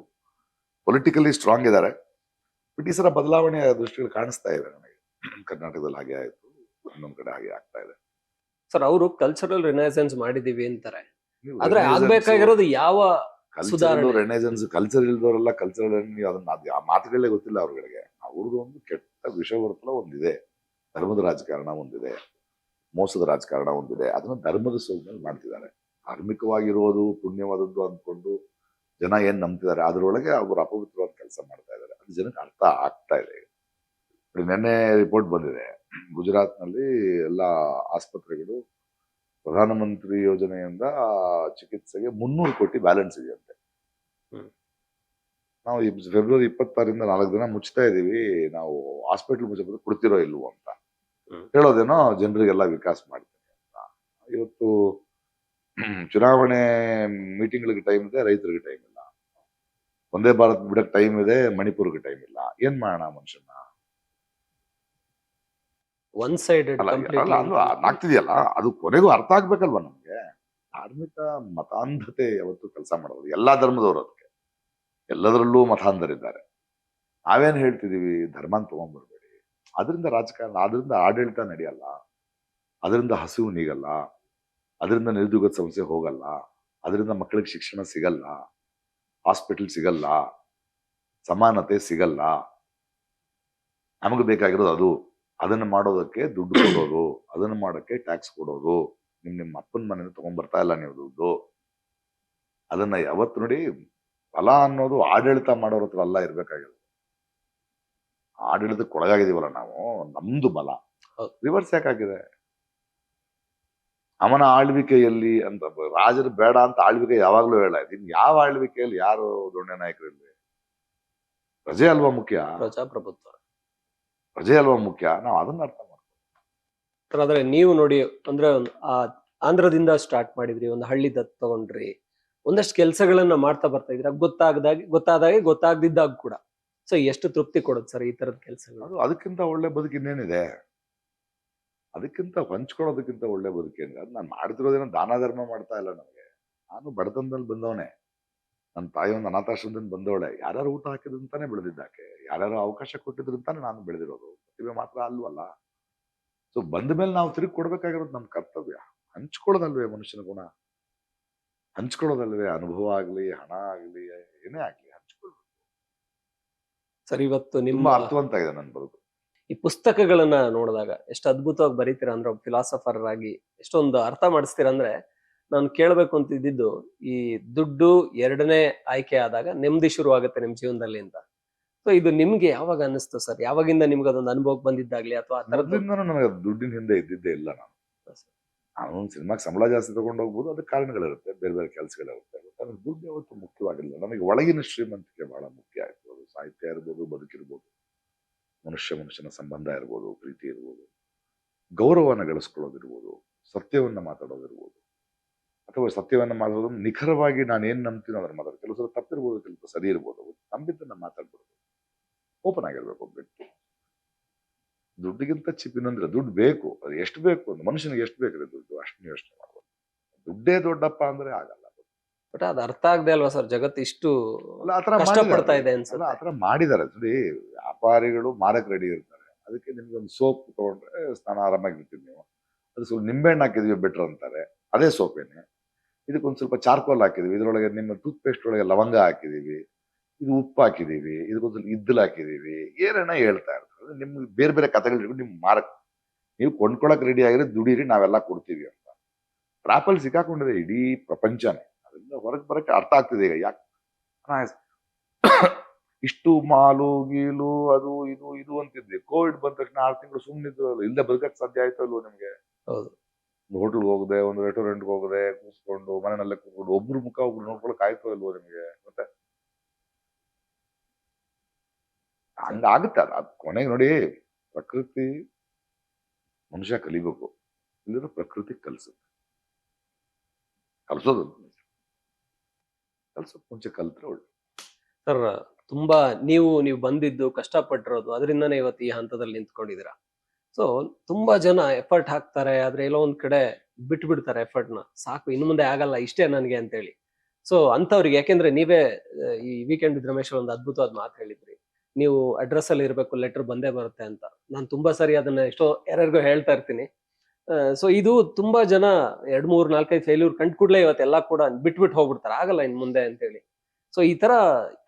ಪೊಲಿಟಿಕಲಿ ಸ್ಟ್ರಾಂಗ್ ಇದ್ದಾರೆ. ಬಟ್ ಈ ಸಲ ಬದಲಾವಣೆಯ ದೃಷ್ಟಿಗಳು ಕಾಣಿಸ್ತಾ ಇದೆ ನನಗೆ. ಕರ್ನಾಟಕದಲ್ಲಿ ಹಾಗೆ ಆಯಿತು ಇನ್ನೊಂದು ಕಡೆ ಹಾಗೆ ಆಗ್ತಾ ಇದೆ. ಸರ್ ಅವರು ಕಲ್ಚರಲ್ ರಿನೈಸೆನ್ಸ್ ಮಾಡಿದೀವಿ ಅಂತಾರೆ. ಆದ್ರೆ ಆಗ್ಬೇಕಾಗಿರೋದು ಯಾವ ಕಲ್ಚರಲ್ ಸುಧಾರಣೆ. ರೆನೆಸೆನ್ಸ್ ಕಲ್ಚರ್ ಇಲ್ದವರೆಲ್ಲ ಕಲ್ಚರಲ್ ಅದನ್ನ ಅದ್ ಆ ಮಾತುಗಳೇ ಗೊತ್ತಿಲ್ಲ ಅವ್ರಗಳಿಗೆ. ಅವ್ರದ್ದು ಒಂದು ಕೆಟ್ಟ ವಿಷವರ್ತನ ಒಂದಿದೆ. ಧರ್ಮದ ರಾಜಕಾರಣ ಒಂದಿದೆ. ಮೋಸದ ರಾಜಕಾರಣ ಒಂದಿದೆ. ಅದನ್ನ ಧರ್ಮದ ಸೋಲ್ಮೇಲೆ ಮಾಡ್ತಿದ್ದಾರೆ. ಧಾರ್ಮಿಕವಾಗಿರೋದು ಪುಣ್ಯವಾದದ್ದು ಅಂದ್ಕೊಂಡು ಜನ ಏನ್ ನಂಬ್ತಿದ್ದಾರೆ ಅದರೊಳಗೆ ಅವರು ಅಪವಿತ್ರವಾದ ಕೆಲಸ ಮಾಡ್ತಾ ಇದ್ದಾರೆ. ಅದು ಜನಕ್ಕೆ ಅರ್ಥ ಆಗ್ತಾ ಇದೆ. ನಿನ್ನೆ ರಿಪೋರ್ಟ್ ಬಂದಿದೆ. ಗುಜರಾತ್ನಲ್ಲಿ ಎಲ್ಲಾ ಆಸ್ಪತ್ರೆಗಳು ಪ್ರಧಾನಮಂತ್ರಿ ಯೋಜನೆಯಿಂದ ಚಿಕಿತ್ಸೆಗೆ ಮುನ್ನೂರು ಕೋಟಿ ಬ್ಯಾಲೆನ್ಸ್ ಇದೆಯಂತೆ. ನಾವು ಫೆಬ್ರವರಿ ಇಪ್ಪತ್ತಾರಿಂದ ನಾಲ್ಕು ದಿನ ಮುಚ್ತಾ ಇದೀವಿ ನಾವು ಹಾಸ್ಪಿಟಲ್ ಮುಚ್ಚಬಹುದು ಕೊಡ್ತಿರೋ ಇಲ್ವೋ ಅಂತ. ಹೇಳೋದೇನೋ ಜನರಿಗೆಲ್ಲ ವಿಕಾಸ ಮಾಡ್ತೇನೆ ಅಂತ. ಇವತ್ತು ಚುನಾವಣೆ ಮೀಟಿಂಗ್ಗಳಿಗೆ ಟೈಮ್ ಇದೆ ರೈತರಿಗೆ ಟೈಮ್ ಇಲ್ಲ. ಒಂದೇ ಭಾರತ್ ಬಿಡಕ್ಕೆ ಟೈಮ್ ಇದೆ ಮಣಿಪುರ್ಗೆ ಟೈಮ್ ಇಲ್ಲ. ಏನ್ ಮಾಡೋಣ ಮನುಷ್ಯನ? ಒನ್ ಸೈಡ್ ಆಗ್ತಿದೆಯಲ್ಲ ಅದು ಕೊನೆಗೂ ಅರ್ಥ ಆಗ್ಬೇಕಲ್ವಾ ನಮ್ಗೆ? ಧಾರ್ಮಿಕ ಮತಾಂಧತೆ ಯಾವತ್ತು ಕೆಲಸ ಮಾಡೋದು ಎಲ್ಲಾ ಧರ್ಮದವರು ಅದಕ್ಕೆ ಎಲ್ಲದರಲ್ಲೂ ಮತಾಂಧರಿದ್ದಾರೆ. ನಾವೇನ್ ಹೇಳ್ತಿದೀವಿ? ಧರ್ಮನ್ ತಗೊಂಡ್ಬರ್ಬೇಡಿ. ಅದರಿಂದ ರಾಜಕಾರಣ ಅದರಿಂದ ಆಡಳಿತ ನಡೆಯಲ್ಲ. ಅದರಿಂದ ಹಸಿವು ನೀಗಲ್ಲ. ಅದರಿಂದ ನಿರುದ್ಯೋಗದ ಸಮಸ್ಯೆ ಹೋಗಲ್ಲ. ಅದರಿಂದ ಮಕ್ಕಳಿಗೆ ಶಿಕ್ಷಣ ಸಿಗಲ್ಲ. ಹಾಸ್ಪಿಟಲ್ ಸಿಗಲ್ಲ. ಸಮಾನತೆ ಸಿಗಲ್ಲ. ನಮಗೆ ಬೇಕಾಗಿರೋದು ಅದು. ಅದನ್ನ ಮಾಡೋದಕ್ಕೆ ದುಡ್ಡು ಕೊಡೋದು. ಅದನ್ನ ಮಾಡೋಕ್ಕೆ ಟ್ಯಾಕ್ಸ್ ಕೊಡೋದು. ನಿಮ್ಮ ನಿಮ್ಮ ಅಪ್ಪನ ಮನೆಯಿಂದ ತೊಗೊಂಡ್ಬರ್ತಾ ಇಲ್ಲ ನೀವು ದುಡ್ಡು. ಅದನ್ನ ಯಾವತ್ತು ನೋಡಿ ಫಲ ಅನ್ನೋದು ಆಡಳಿತ ಮಾಡೋರ ಹತ್ರ ಅಲ್ಲ ಇರ್ಬೇಕಾಗಿರೋದು. ಆಡಳಿತಕ್ಕೆ ಒಳಗಾಗಿದೀವಲ್ಲ ನಾವು. ನಮ್ದು ಬಲ. ರಿವರ್ಸ್ ಯಾಕಾಗಿದೆ? ಅವನ ಆಳ್ವಿಕೆಯಲ್ಲಿ ಅಂತ ರಾಜರು ಬೇಡ ಅಂತ ಆಳ್ವಿಕೆ ಯಾವಾಗ್ಲೂ ಹೇಳ ಇನ್ ಯಾವ ಆಳ್ವಿಕೆಯಲ್ಲಿ ಯಾರು ದೊಣ್ಣೆ ನಾಯಕರಿಲ್ಲ ಪ್ರಜೆ ಅಲ್ವಾ ಮುಖ್ಯ? ಪ್ರಜಾಪ್ರಭುತ್ವ. ಪ್ರಜೆ ಅಲ್ವಾ ಮುಖ್ಯ? ನಾವು ಅದನ್ನ ಅರ್ಥ ಮಾಡ್ತೀವಿ ಆದ್ರೆ ನೀವು ನೋಡಿ ಅಂದ್ರೆ ಆ ಆಂಧ್ರದಿಂದ ಸ್ಟಾರ್ಟ್ ಮಾಡಿದ್ರಿ ಒಂದು ಹಳ್ಳಿ ದತ್ ತಗೊಂಡ್ರಿ. ಒಂದಷ್ಟು ಕೆಲಸಗಳನ್ನ ಮಾಡ್ತಾ ಬರ್ತಾ ಇದ್ರಿ ಗೊತ್ತಾಗದಾಗಿ ಗೊತ್ತಾದಾಗೆ ಗೊತ್ತಾಗ್ದಿದ್ದಾಗ ಕೂಡ. ಸೊ ಎಷ್ಟು ತೃಪ್ತಿ ಕೊಡುತ್ತೆ ಸರ್ ಈ ತರದ ಕೆಲಸಗಳು? ಅದು ಅದಕ್ಕಿಂತ ಒಳ್ಳೆ ಬದುಕು ಇನ್ನೇನಿದೆ ಅದಕ್ಕಿಂತ ಹಂಚ್ಕೊಳ್ಳೋದಕ್ಕಿಂತ ಒಳ್ಳೆ ಬದುಕೇನಿದೆ ಅದು ನಾನು ಮಾಡ್ತಿರೋದೇನೋ ದಾನ ಧರ್ಮ ಮಾಡ್ತಾ ಇಲ್ಲ ನನಗೆ ನಾನು ಬಡತನದಲ್ಲಿ ಬಂದವನೇ. ನನ್ನ ತಾಯಿ ಒಂದು ಅನಾಥಾಶ್ರಮದಿಂದ ಬಂದವಳೆ. ಯಾರ್ಯಾರು ಊಟ ಹಾಕಿದ್ರಂತಾನೆ ಬೆಳೆದಿದ್ದಾಕೆ ಯಾರ್ಯಾರು ಅವಕಾಶ ಕೊಟ್ಟಿದ್ರಂತಾನೆ ನಾನು ಬೆಳೆದಿರೋದು. ಪ್ರತಿಭೆ ಮಾತ್ರ ಅಲ್ವಲ್ಲ. ಸೊ ಬಂದ ಮೇಲೆ ನಾವು ತಿರುಗಿ ಕೊಡ್ಬೇಕಾಗಿರೋದು ನಮ್ಮ ಕರ್ತವ್ಯ. ಹಂಚ್ಕೊಳ್ಳೋದಲ್ವೇ ಮನುಷ್ಯನ ಗುಣ. ಹಂಚ್ಕೊಳ್ಳೋದಲ್ವೇ ಅನುಭವ ಆಗಲಿ ಹಣ ಆಗಲಿ ಏನೇ ಆಗಲಿ ಹಂಚ್ಕೊಳ್ಳೋದು. ಸರಿ ಇವತ್ತು ನಿಮ್ಮ ಅರ್ಥವಂತ ಇದೆ ನನ್ನ ಬದುಕು. ಈ ಪುಸ್ತಕಗಳನ್ನ ನೋಡಿದಾಗ ಎಷ್ಟು ಅದ್ಭುತವಾಗಿ ಬರೀತೀರ ಅಂದ್ರೆ ಫಿಲಾಸಫರ್ ಆಗಿ ಎಷ್ಟೊಂದು ಅರ್ಥ ಮಾಡಿಸ್ತೀರಾ ಅಂದ್ರೆ ನಾನು ಕೇಳಬೇಕು ಅಂತ ಇದ್ದಿದ್ದು ಈ ದುಡ್ಡು ಎರಡನೇ ಆಯ್ಕೆ ಆದಾಗ ನೆಮ್ಮದಿ ಶುರು ಆಗುತ್ತೆ ನಿಮ್ ಜೀವನದಲ್ಲಿ ಅಂತ. ಸೊ ಇದು ನಿಮ್ಗೆ ಯಾವಾಗ ಅನ್ನಿಸ್ತು ಸರ್? ಯಾವಾಗಿಂದ ನಿಮ್ಗೆ ಅದೊಂದು ಅನುಭವಕ್ಕೆ ಬಂದಿದ್ದಾಗ್ಲಿ ಅಥವಾ ನನಗೆ ದುಡ್ಡಿನ ಹಿಂದೆ ಇದ್ದಿದ್ದೇ ಇಲ್ಲ ನಾನು. ನಾನು ಒಂದು ಸಿನಿಮಾಗೆ ಸಂಬಳ ಜಾಸ್ತಿ ತಗೊಂಡು ಹೋಗ್ಬೋದು ಅದಕ್ಕೆ ಕಾರಣಗಳಿರುತ್ತೆ ಬೇರೆ ಬೇರೆ ಕೆಲಸಗಳಿರುತ್ತೆ. ನನಗೆ ದುಡ್ಡು ಯಾವತ್ತೂ ಮುಖ್ಯವಾಗಿಲ್ಲ. ನನಗೆ ಒಳಗಿನ ಶ್ರೀಮಂತಿಕೆ ಬಹಳ ಮುಖ್ಯ ಆಯ್ತು ಅದು ಸಾಹಿತ್ಯ ಇರ್ಬೋದು ಬದುಕಿರ್ಬೋದು. ಮನುಷ್ಯ ಮನುಷ್ಯನ ಸಂಬಂಧ ಇರ್ಬೋದು, ಪ್ರೀತಿ ಇರ್ಬೋದು, ಗೌರವವನ್ನು ಗಳಿಸ್ಕೊಳ್ಳೋದಿರ್ಬೋದು, ಸತ್ಯವನ್ನ ಮಾತಾಡೋದಿರ್ಬೋದು. ಅಥವಾ ಸತ್ಯವನ್ನ ಮಾತಾಡೋದು ನಿಖರವಾಗಿ ನಾನು ಏನ್ ನಂಬ್ತೀನೋ ಅದನ್ನು ಮಾತಾಡೋದು. ಕೆಲವು ಸಲ ತಪ್ಪಿರ್ಬೋದು, ಕೆಲವು ಸರಿ ಇರ್ಬೋದು. ನಂಬಿದ್ದನ್ನು ಮಾತಾಡ್ಬಿಡ್ಬೋದು ಓಪನ್ ಆಗಿರ್ಬೇಕು ಒಬ್ಬ ವ್ಯಕ್ತಿ. ದುಡ್ಡಿಗಿಂತ ಚಿಪ್ ದುಡ್ಡು ಬೇಕು. ಅದು ಎಷ್ಟು ಬೇಕು? ಅಂದ್ರೆ ಮನುಷ್ಯನಿಗೆ ಎಷ್ಟು ಬೇಕ್ರಿ ದುಡ್ಡು. ಅಷ್ಟು ಯೋಚನೆ ಮಾಡ್ಬೋದು. ದುಡ್ಡೇ ದೊಡ್ಡಪ್ಪ ಅಂದ್ರೆ ಆಗಲ್ಲ. ಬಟ್ ಅದು ಅರ್ಥ ಆಗದೆ ಅಲ್ವಾ ಸರ್? ಜಗತ್ ಇಷ್ಟು ಕಷ್ಟಪಡ್ತಾ ಇದೆ ಆತರ ಮಾಡಿದ್ದಾರೆ. ನೋಡಿ ವ್ಯಾಪಾರಿಗಳು ಮಾರಕ್ ರೆಡಿ ಇರ್ತಾರೆ. ಅದಕ್ಕೆ ನಿಮ್ಗೆ ಒಂದು ಸೋಪ್ ತಗೊಂಡ್ರೆ ಸ್ನಾನ ಆರಾಮಾಗಿರ್ತೀವಿ ನೀವು. ಅದು ಸ್ವಲ್ಪ ನಿಂಬೆಹಣ್ಣು ಹಾಕಿದ್ವಿ ಬೆಟ್ರ್ ಅಂತಾರೆ. ಅದೇ ಸೋಪೇನೆ. ಇದಕ್ಕೊಂದು ಸ್ವಲ್ಪ ಚಾರ್ಕೋಲ್ ಹಾಕಿದೀವಿ. ಇದ್ರೊಳಗೆ ನಿಮ್ಮ ಟೂತ್ ಪೇಸ್ಟ್ ಒಳಗೆ ಲವಂಗ ಹಾಕಿದೀವಿ. ಇದು ಉಪ್ಪು ಹಾಕಿದೀವಿ. ಇದಕ್ಕೊಂದು ಸ್ವಲ್ಪ ಇದ್ದಲು ಹಾಕಿದೀವಿ. ಏನೇನ ಹೇಳ್ತಾ ಇರ್ತಾರೆ. ನಿಮ್ಗೆ ಬೇರೆ ಬೇರೆ ಕಥೆಗಳು ಇಟ್ಕೊಂಡು ನಿಮ್ ಮಾರಕ್ ನೀವು ಕೊಂಡ್ಕೊಳಕ್ ರೆಡಿ ಆಗಿದ್ರೆ ದುಡೀರಿ ನಾವೆಲ್ಲ ಕೊಡ್ತೀವಿ ಅಂತ. ಟ್ರಾಪಲ್ ಸಿಕ್ಕಾಕೊಂಡಿದೆ. ಇಡೀ ಪ್ರಪಂಚನೇ. ಅದರಿಂದ ಹೊರಗೆ ಬರೋಕ್ಕೆ ಅರ್ಥ ಆಗ್ತಿದೆ ಈಗ. ಯಾಕೆ? (coughs) ಇಷ್ಟು ಮಾಲು ಗೀಲು ಅದು ಇದು ಇದು ಅಂತಿದ್ವಿ. ಕೋವಿಡ್ ಬಂದ ತಕ್ಷಣ ಆರು ತಿಂಗಳು ಸುಮ್ಮನಿದ್ದು ಇಲ್ಲದೆ ಬದುಕಕ್ಕೆ ಸಾಧ್ಯ ಆಯ್ತು ಅಲ್ವೋ ನಿಮಗೆ? ಹೌದು. ಒಂದು ಹೋಟೆಲ್ಗೆ ಹೋಗದೆ ಒಂದು ರೆಸ್ಟೋರೆಂಟ್ಗೆ ಹೋಗದೆ ಕೂತ್ಕೊಂಡು ಮನೆಯಲ್ಲೇ ಕೂತ್ಕೊಂಡು ಒಬ್ರು ಮುಖ ಒಬ್ರು ನೋಡ್ಕೊಳಕ್ ಆಯ್ತು ಅಲ್ವೋ ನಿಮಗೆ? ಮತ್ತೆ? ಹಂಗಾಗುತ್ತೆ ಅದು ಅದ್ ಕೊನೆಗೆ ನೋಡಿ ಪ್ರಕೃತಿ ಮನುಷ್ಯ ಕಲಿಬೇಕು. ಇಲ್ಲದ್ರೆ ಪ್ರಕೃತಿ ಕಲಿಸುತ್ತೆ. ಕಲಿಸೋದು. ಕಲ್ಸೋಕ್ ಮುಂಚೆ ಕಲ್ತ್ರೆ ಒಳ್ಳೆ. ಸರ್, ತುಂಬಾ ನೀವು ನೀವು ಬಂದಿದ್ದು, ಕಷ್ಟಪಟ್ಟಿರೋದು, ಅದರಿಂದನೇ ಇವತ್ತು ಈ ಹಂತದಲ್ಲಿ ನಿಂತ್ಕೊಂಡಿದ್ದೀರಾ? ಸೊ ತುಂಬಾ ಜನ ಎಫರ್ಟ್ ಹಾಕ್ತಾರೆ, ಆದ್ರೆ ಎಲ್ಲೋ ಒಂದ್ ಕಡೆ ಬಿಟ್ಟು ಬಿಡ್ತಾರೆ ಎಫರ್ಟ್ನ. ಸಾಕು, ಇನ್ನು ಮುಂದೆ ಆಗಲ್ಲ, ಇಷ್ಟೇ ನನಗೆ ಅಂತೇಳಿ. ಸೊ ಅಂತವ್ರಿಗೆ ಯಾಕೆಂದ್ರೆ ನೀವೇ ಈ ವೀಕೆಂಡ್ ವಿತ್ ರಮೇಶ್ ಒಂದು ಅದ್ಭುತವಾದ ಮಾತು ಹೇಳಿದ್ರಿ. ನೀವು ಅಡ್ರೆಸ್ ಅಲ್ಲಿ ಇರಬೇಕು ಲೆಟರ್ ಬಂದೇ ಬರುತ್ತೆ ಅಂತ. ನಾನು ತುಂಬಾ ಸರಿ ಅದನ್ನ ಎಷ್ಟೋ ಯಾರ್ಯಾರಿಗೂ ಹೇಳ್ತಾ ಇರ್ತೀನಿ. ಸೊ ಇದು ತುಂಬಾ ಜನ ಎರಡ್ ಮೂರ್ ನಾಲ್ಕೈದು ಫೇಲ್ಯೂರ್ ಕಂಡ್ ಕೂಡಲೇ ಇವತ್ತೆಲ್ಲ ಕೂಡ ಬಿಟ್ಬಿಟ್ಟು ಹೋಗ್ಬಿಡ್ತಾರೆ. ಆಗಲ್ಲ ಇನ್ ಮುಂದೆ ಅಂತ ಹೇಳಿ. ಸೊ ಈ ತರ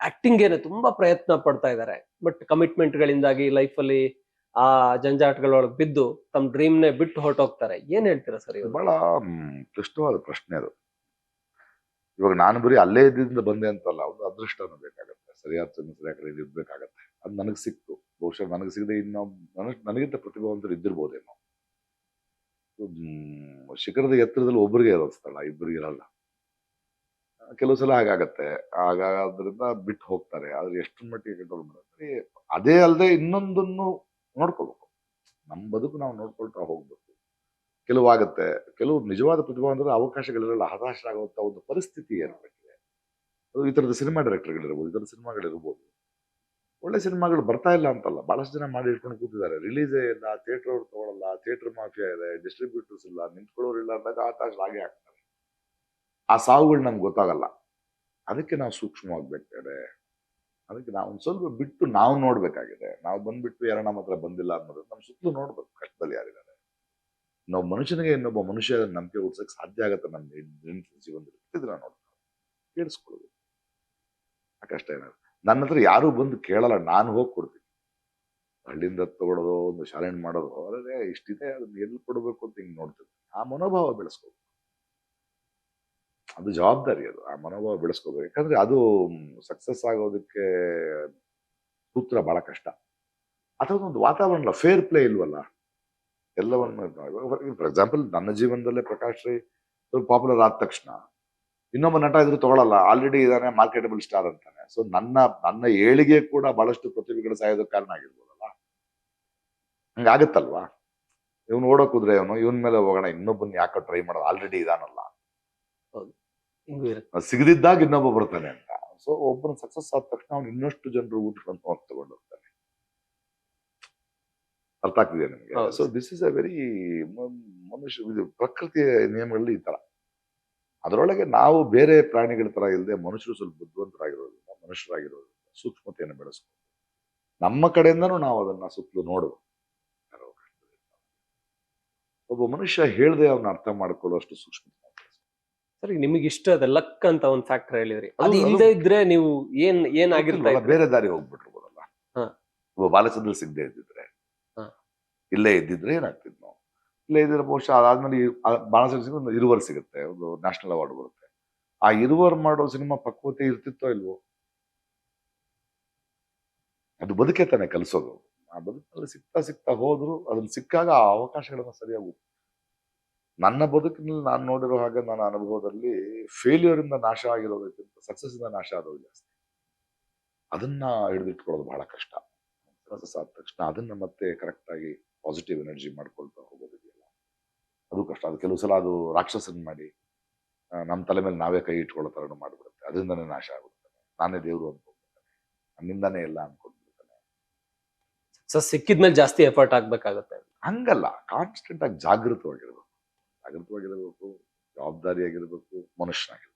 ಆಕ್ಟಿಂಗ್ ಏನೆ ತುಂಬಾ ಪ್ರಯತ್ನ ಪಡ್ತಾ ಇದ್ದಾರೆ. ಬಟ್ ಕಮಿಟ್ಮೆಂಟ್ ಗಳಿಂದಾಗಿ ಲೈಫ್ ಅಲ್ಲಿ ಆ ಜಂಜಾಟಗಳೊಳಗೆ ಬಿದ್ದು ತಮ್ಮ ಡ್ರೀಮ್ ನೇ ಬಿಟ್ಟು ಹೊರಟೋಗ್ತಾರೆ. ಏನ್ ಹೇಳ್ತೀರಾ ಸರ್ ಇದು ಬಹಳ ಕ್ಲಿಷ್ಟವಾದ ಪ್ರಶ್ನೆ ಅದು. ಇವಾಗ ನಾನು ಬರೀ ಅಲ್ಲೇ ಇದ್ದಿಂದ ಬಂದೆ ಅಂತಲ್ಲ, ಒಂದು ಅದೃಷ್ಟ ಬೇಕಾಗತ್ತೆ. ಸರಿಯಾದ ಸರಿಯಾಗಿ ಇರ್ಬೇಕಾಗತ್ತೆ. ಅದು ನನಗೆ ಸಿಕ್ತು ಬಹುಶಃ ನನಗೆ ಸಿಗದೆ ಇನ್ನೊಬ್ಬ ನನಗೆ, ನನಗಿಂತ ಪ್ರತಿಭಾವಂತರು ಇದ್ದಿರ್ಬೋದೇನೋ. ಶಿಖರದ ಎತ್ತರದಲ್ಲಿ ಒಬ್ಬರಿಗೆ ಇರೋ ಸ್ಥಳ ಇಬ್ಬರಿಗೆ ಇರಲ್ಲ ಕೆಲವು ಸಲ ಹಾಗಾಗತ್ತೆ. ಹಾಗಾದ್ರಿಂದ ಬಿಟ್ಟು ಹೋಗ್ತಾರೆ. ಆದ್ರೆ ಎಷ್ಟು ಮಟ್ಟಿಗೆ ಕಂಟ್ರೋಲ್ ಮಾಡಿದ್ರೆ ಅದೇ ಅಲ್ಲದೆ ಇನ್ನೊಂದನ್ನು ನೋಡ್ಕೋಬೇಕು. ನಮ್ಮ ಬದುಕು ನಾವು ನೋಡ್ಕೊಳ್ತಾ ಹೋಗ್ಬೇಕು. ಕೆಲವು ಆಗುತ್ತೆ. ಕೆಲವು ನಿಜವಾದ ಪ್ರತಿಭಾ ಅಂದ್ರೆ ಅವಕಾಶಗಳಿರಲ್ಲ, ಹತಾಶರಾಗುವಂತ ಒಂದು ಪರಿಸ್ಥಿತಿ ಏರ್ಪಟ್ಟಿದೆ. ಅದು ಈ ತರದ ಸಿನಿಮಾ ಡೈರೆಕ್ಟರ್ಗಳಿರ್ಬೋದು ಈ ಥರದ ಸಿನಿಮಾಗಳಿರ್ಬೋದು. ಒಳ್ಳೆ ಸಿನಿಮಾಗಳು ಬರ್ತಾ ಇಲ್ಲ ಅಂತಲ್ಲ. ಬಹಳಷ್ಟು ಜನ ಮಾಡಿ ಇಟ್ಕೊಂಡು ಕೂತಿದ್ದಾರೆ. ರಿಲೀಸೇ ಇಲ್ಲ ಥಿಯೇಟರ್ ಅವ್ರು ತಗೊಳ್ಳಲ್ಲ ಥಿಯೇಟರ್ ಮಾಫಿಯಾ ಇದೆ ಡಿಸ್ಟ್ರಿಬ್ಯೂಟರ್ಸ್ ಇಲ್ಲ, ನಿಂತ್ಕೊಳ್ಳೋರು ಇಲ್ಲ ಅಂದಾಗ ಹಾಗೆ ಆಗ್ತಾರೆ ಆ ಸಾವುಗಳು ನಮ್ಗೆ ಗೊತ್ತಾಗಲ್ಲ. ಅದಕ್ಕೆ ನಾವು ಸೂಕ್ಷ್ಮವಾಗ್ಬೇಕಾಗಿದೆ ಅದಕ್ಕೆ ನಾವು ಒಂದು ಸ್ವಲ್ಪ ಬಿಟ್ಟು ನಾವು ನೋಡ್ಬೇಕಾಗಿದೆ. ನಾವು ಬಂದ್ಬಿಟ್ಟು ಯಾರು ನಮ್ಮ ಹತ್ರ ಬಂದಿಲ್ಲ ಅನ್ನೋದು ನಮ್ಮ ಸುತ್ತಲೂ ನೋಡ್ಬೇಕು. ಕಷ್ಟದಲ್ಲಿ ಯಾರಿದ್ದಾರೆ. ನಾವು ಮನುಷ್ಯನಿಗೆ ಇನ್ನೊಬ್ಬ ಮನುಷ್ಯ ನಂಬಿಕೆ ಹುಡ್ಸಕ್ಕೆ ಸಾಧ್ಯ ಆಗತ್ತೆ ನಮ್ಮ ಜೀವನದಲ್ಲಿ. ನೋಡ್ತಾರೆ. ಕೇಳಿಸ್ಕೊಳ್ಬೇಕು ಆ ಕಷ್ಟ ಏನಾದ್ರು ನನ್ನ ಹತ್ರ ಯಾರು ಬಂದು ಕೇಳಲ್ಲ, ನಾನು ಹೋಗಿ ಕೊಡ್ತೀನಿ ಹಳ್ಳಿಯಿಂದ ತಗೊಳ್ಳೋದು, ಒಂದು ಶಾಲೆ ಮಾಡೋದು ಅದೇ ಇಷ್ಟಿದೆ, ಅದನ್ನ ಎಲ್ಲಿ ಕೊಡಬೇಕು ಅಂತ ಹಿಂಗೆ ನೋಡ್ತೀನಿ ಆ ಮನೋಭಾವ ಬೆಳೆಸ್ಕೋಬೇಕು. ಅದು ಜವಾಬ್ದಾರಿ ಅದು, ಆ ಮನೋಭಾವ ಬೆಳೆಸ್ಕೋಬೇಕು. ಯಾಕಂದ್ರೆ ಅದು ಸಕ್ಸಸ್ ಆಗೋದಕ್ಕೆ ಸೂತ್ರ ಬಹಳ ಕಷ್ಟ. ಅಥವಾ ಒಂದು ವಾತಾವರಣ ಫೇರ್ ಪ್ಲೇ ಇಲ್ವಲ್ಲ? ಎಲ್ಲವನ್ನು ಫಾರ್ ಎಕ್ಸಾಂಪಲ್ ನನ್ನ ಜೀವನದಲ್ಲೇ ಪ್ರಕಾಶ್ ರೈ ಪಾಪ್ಯುಲರ್ ಆದ ತಕ್ಷಣ. ಇನ್ನೊಬ್ಬ ನಟ ಇದ್ರು ತಗೊಳಲ್ಲ. ಆಲ್ರೆಡಿ ಇದಾನೆ ಮಾರ್ಕೆಟಬಲ್ ಸ್ಟಾರ್ ಅಂತಾನೆ. ಸೊ ನನ್ನ ನನ್ನ ಏಳಿಗೆ ಕೂಡ ಬಹಳಷ್ಟು ಪ್ರತಿಭೆಗಳು ಸಾಯೋದಕ್ಕೆ ಕಾರಣ ಆಗಿರ್ಬೋದಲ್ಲ? ಹಂಗಾಗತ್ತಲ್ವಾ ಇವನು ಓಡೋಕ್ ಕುದ್ರೆ ಇವನು ಇವನ್ ಮೇಲೆ ಹೋಗೋಣ ಇನ್ನೊಬ್ಬನ್ ಯಾಕೆ ಟ್ರೈ ಮಾಡೋದು? ಆಲ್ರೆಡಿ ಇದಾನಲ್ಲ. ಸಿಗದಿದ್ದಾಗ ಇನ್ನೊಬ್ಬ ಬರ್ತಾನೆ ಅಂತ. ಸೊ ಒಬ್ಬನ ಸಕ್ಸಸ್ ಆದ ತಕ್ಷಣ ಅವ್ನು ಇನ್ನಷ್ಟು ಜನರು ಊಟಕೊಂಡು ತಗೊಂಡು ಹೋಗ್ತಾನೆ. ಅರ್ಥ ಆಗ್ತಿದೆ ನಿಮಗೆ. So this is a very ಮನುಷ್ಯ ಪ್ರಕೃತಿಯ ನಿಯಮಗಳಲ್ಲಿ ಈ ತರ. ಅದರೊಳಗೆ ನಾವು ಬೇರೆ ಪ್ರಾಣಿಗಳ ತರ ಇಲ್ಲದೆ ಮನುಷ್ಯರು ಸ್ವಲ್ಪ ಬುದ್ಧಿವಂತರಾಗಿರೋದ್ರಿಂದ ಮನುಷ್ಯರಾಗಿರೋದ್ರಿಂದ ಸೂಕ್ಷ್ಮತೆಯನ್ನು ಬೆಳೆಸ್ಕೊಂಡು ನಮ್ಮ ಕಡೆಯಿಂದನೂ ನಾವು ಅದನ್ನ ಸುತ್ತಲೂ ನೋಡುವ ಒಬ್ಬ ಮನುಷ್ಯ ಹೇಳ್ದೆ ಅವನ್ನ ಅರ್ಥ ಮಾಡ್ಕೊಳ್ಳೋಷ್ಟು ಸೂಕ್ಷ್ಮ ಸರ್ ನಿಮಗೆ ಇಷ್ಟ ಅದ ಲಕ್ ಅಂತ ಒಂದು ಫ್ಯಾಕ್ಟರ್ ಹೇಳಿದ್ರಿ. ಅದು ಇಲ್ಲದೆ ಇದ್ರೆ ನೀವು ಏನ್ ಏನಾಗಿರ್ತಾ ಬೇರೆ ದಾರಿ ಹೋಗ್ಬಿಟ್ಟಿರ್ಬೋದಲ್ಲ. ಒಬ್ಬ ಬಾಲಚಂದ್ರ ಸಿಗದೆ ಇದ್ದಿದ್ರೆ. ಇಲ್ಲೇ ಇದ್ದಿದ್ರೆ ಏನಾಗ್ತಿದ್ ನಾವು ಇಲ್ಲೇ ಇದ್ರೆ ಬಹುಶಃ ಅದಾದ್ಮೇಲೆ ಸಿಂಗ್ ಒಂದು ಇರುವರ್ ಸಿಗುತ್ತೆ, ಒಂದು ನ್ಯಾಷನಲ್ ಅವಾರ್ಡ್ ಬರುತ್ತೆ. ಆ ಇರುವರ್ ಮಾಡೋ ಸಿನಿಮಾ ಪಕ್ವತೆ ಇರ್ತಿತ್ತೋ ಇಲ್ವೋ? ಅದು ಬದುಕೆ ತಾನೆ ಕಲಿಸೋದು. ಆ ಬದುಕಲ್ಲಿ ಸಿಗ್ತಾ ಸಿಗ್ತಾ ಹೋದ್ರು, ಅದನ್ನ ಸಿಕ್ಕಾಗ ಆ ಅವಕಾಶಗಳನ್ನ ಸರಿಯಾಗಿ ನನ್ನ ಬದುಕಿನಲ್ಲಿ ನಾನು ನೋಡಿರೋ ಹಾಗೆ ನನ್ನ ಅನುಭವದಲ್ಲಿ ಫೇಲ್ಯೂರ್ ಇಂದ ನಾಶ ಆಗಿರೋದಕ್ಕಿಂತ ಸಕ್ಸಸ್ ಇಂದ ನಾಶ ಆದವು ಜಾಸ್ತಿ. ಅದನ್ನ ಹಿಡಿದಿಟ್ಕೊಳ್ಳೋದು ಬಹಳ ಕಷ್ಟ. ಸಕ್ಸಸ್ ಆದ ತಕ್ಷಣ ಅದನ್ನ ಮತ್ತೆ ಕರೆಕ್ಟ್ ಆಗಿ ಪಾಸಿಟಿವ್ ಎನರ್ಜಿ ಮಾಡ್ಕೊಳ್ತಾ ಹೋಗೋದಿದೆಯಲ್ಲ ಅದು ಕಷ್ಟ. ಅದು ಕೆಲವು ಸಲ ಅದು ರಾಕ್ಷಸನ್ ಮಾಡಿ ನಮ್ಮ ತಲೆ ಮೇಲೆ ನಾವೇ ಕೈ ಇಟ್ಕೊಳ್ಳೋ ಥರನೂ ಮಾಡಿಬಿಡುತ್ತೆ. ಅದರಿಂದನೇ ನಾಶ ಆಗುತ್ತೆ. ನಾನೇ ದೇವರು ಅನ್ಕೊಂಡ್ಬಿಡ್ತಾನೆ. ನನ್ನಿಂದಾನೇ ಎಲ್ಲ ಅನ್ಕೊಂಡ್ಬಿಡ್ತಾನೆ. ಸರ್ ಸಿಕ್ಕಿದ್ಮೇಲೆ ಜಾಸ್ತಿ ಎಫರ್ಟ್ ಆಗ್ಬೇಕಾಗತ್ತೆ. ಹಂಗಲ್ಲ. ಕಾನ್ಸ್ಟೆಂಟ್ ಆಗಿ ಜಾಗೃತವಾಗಿರ್ಬೇಕು. ಜಾಗೃತವಾಗಿರಬೇಕು ಜವಾಬ್ದಾರಿಯಾಗಿರ್ಬೇಕು ಮನುಷ್ಯನಾಗಿ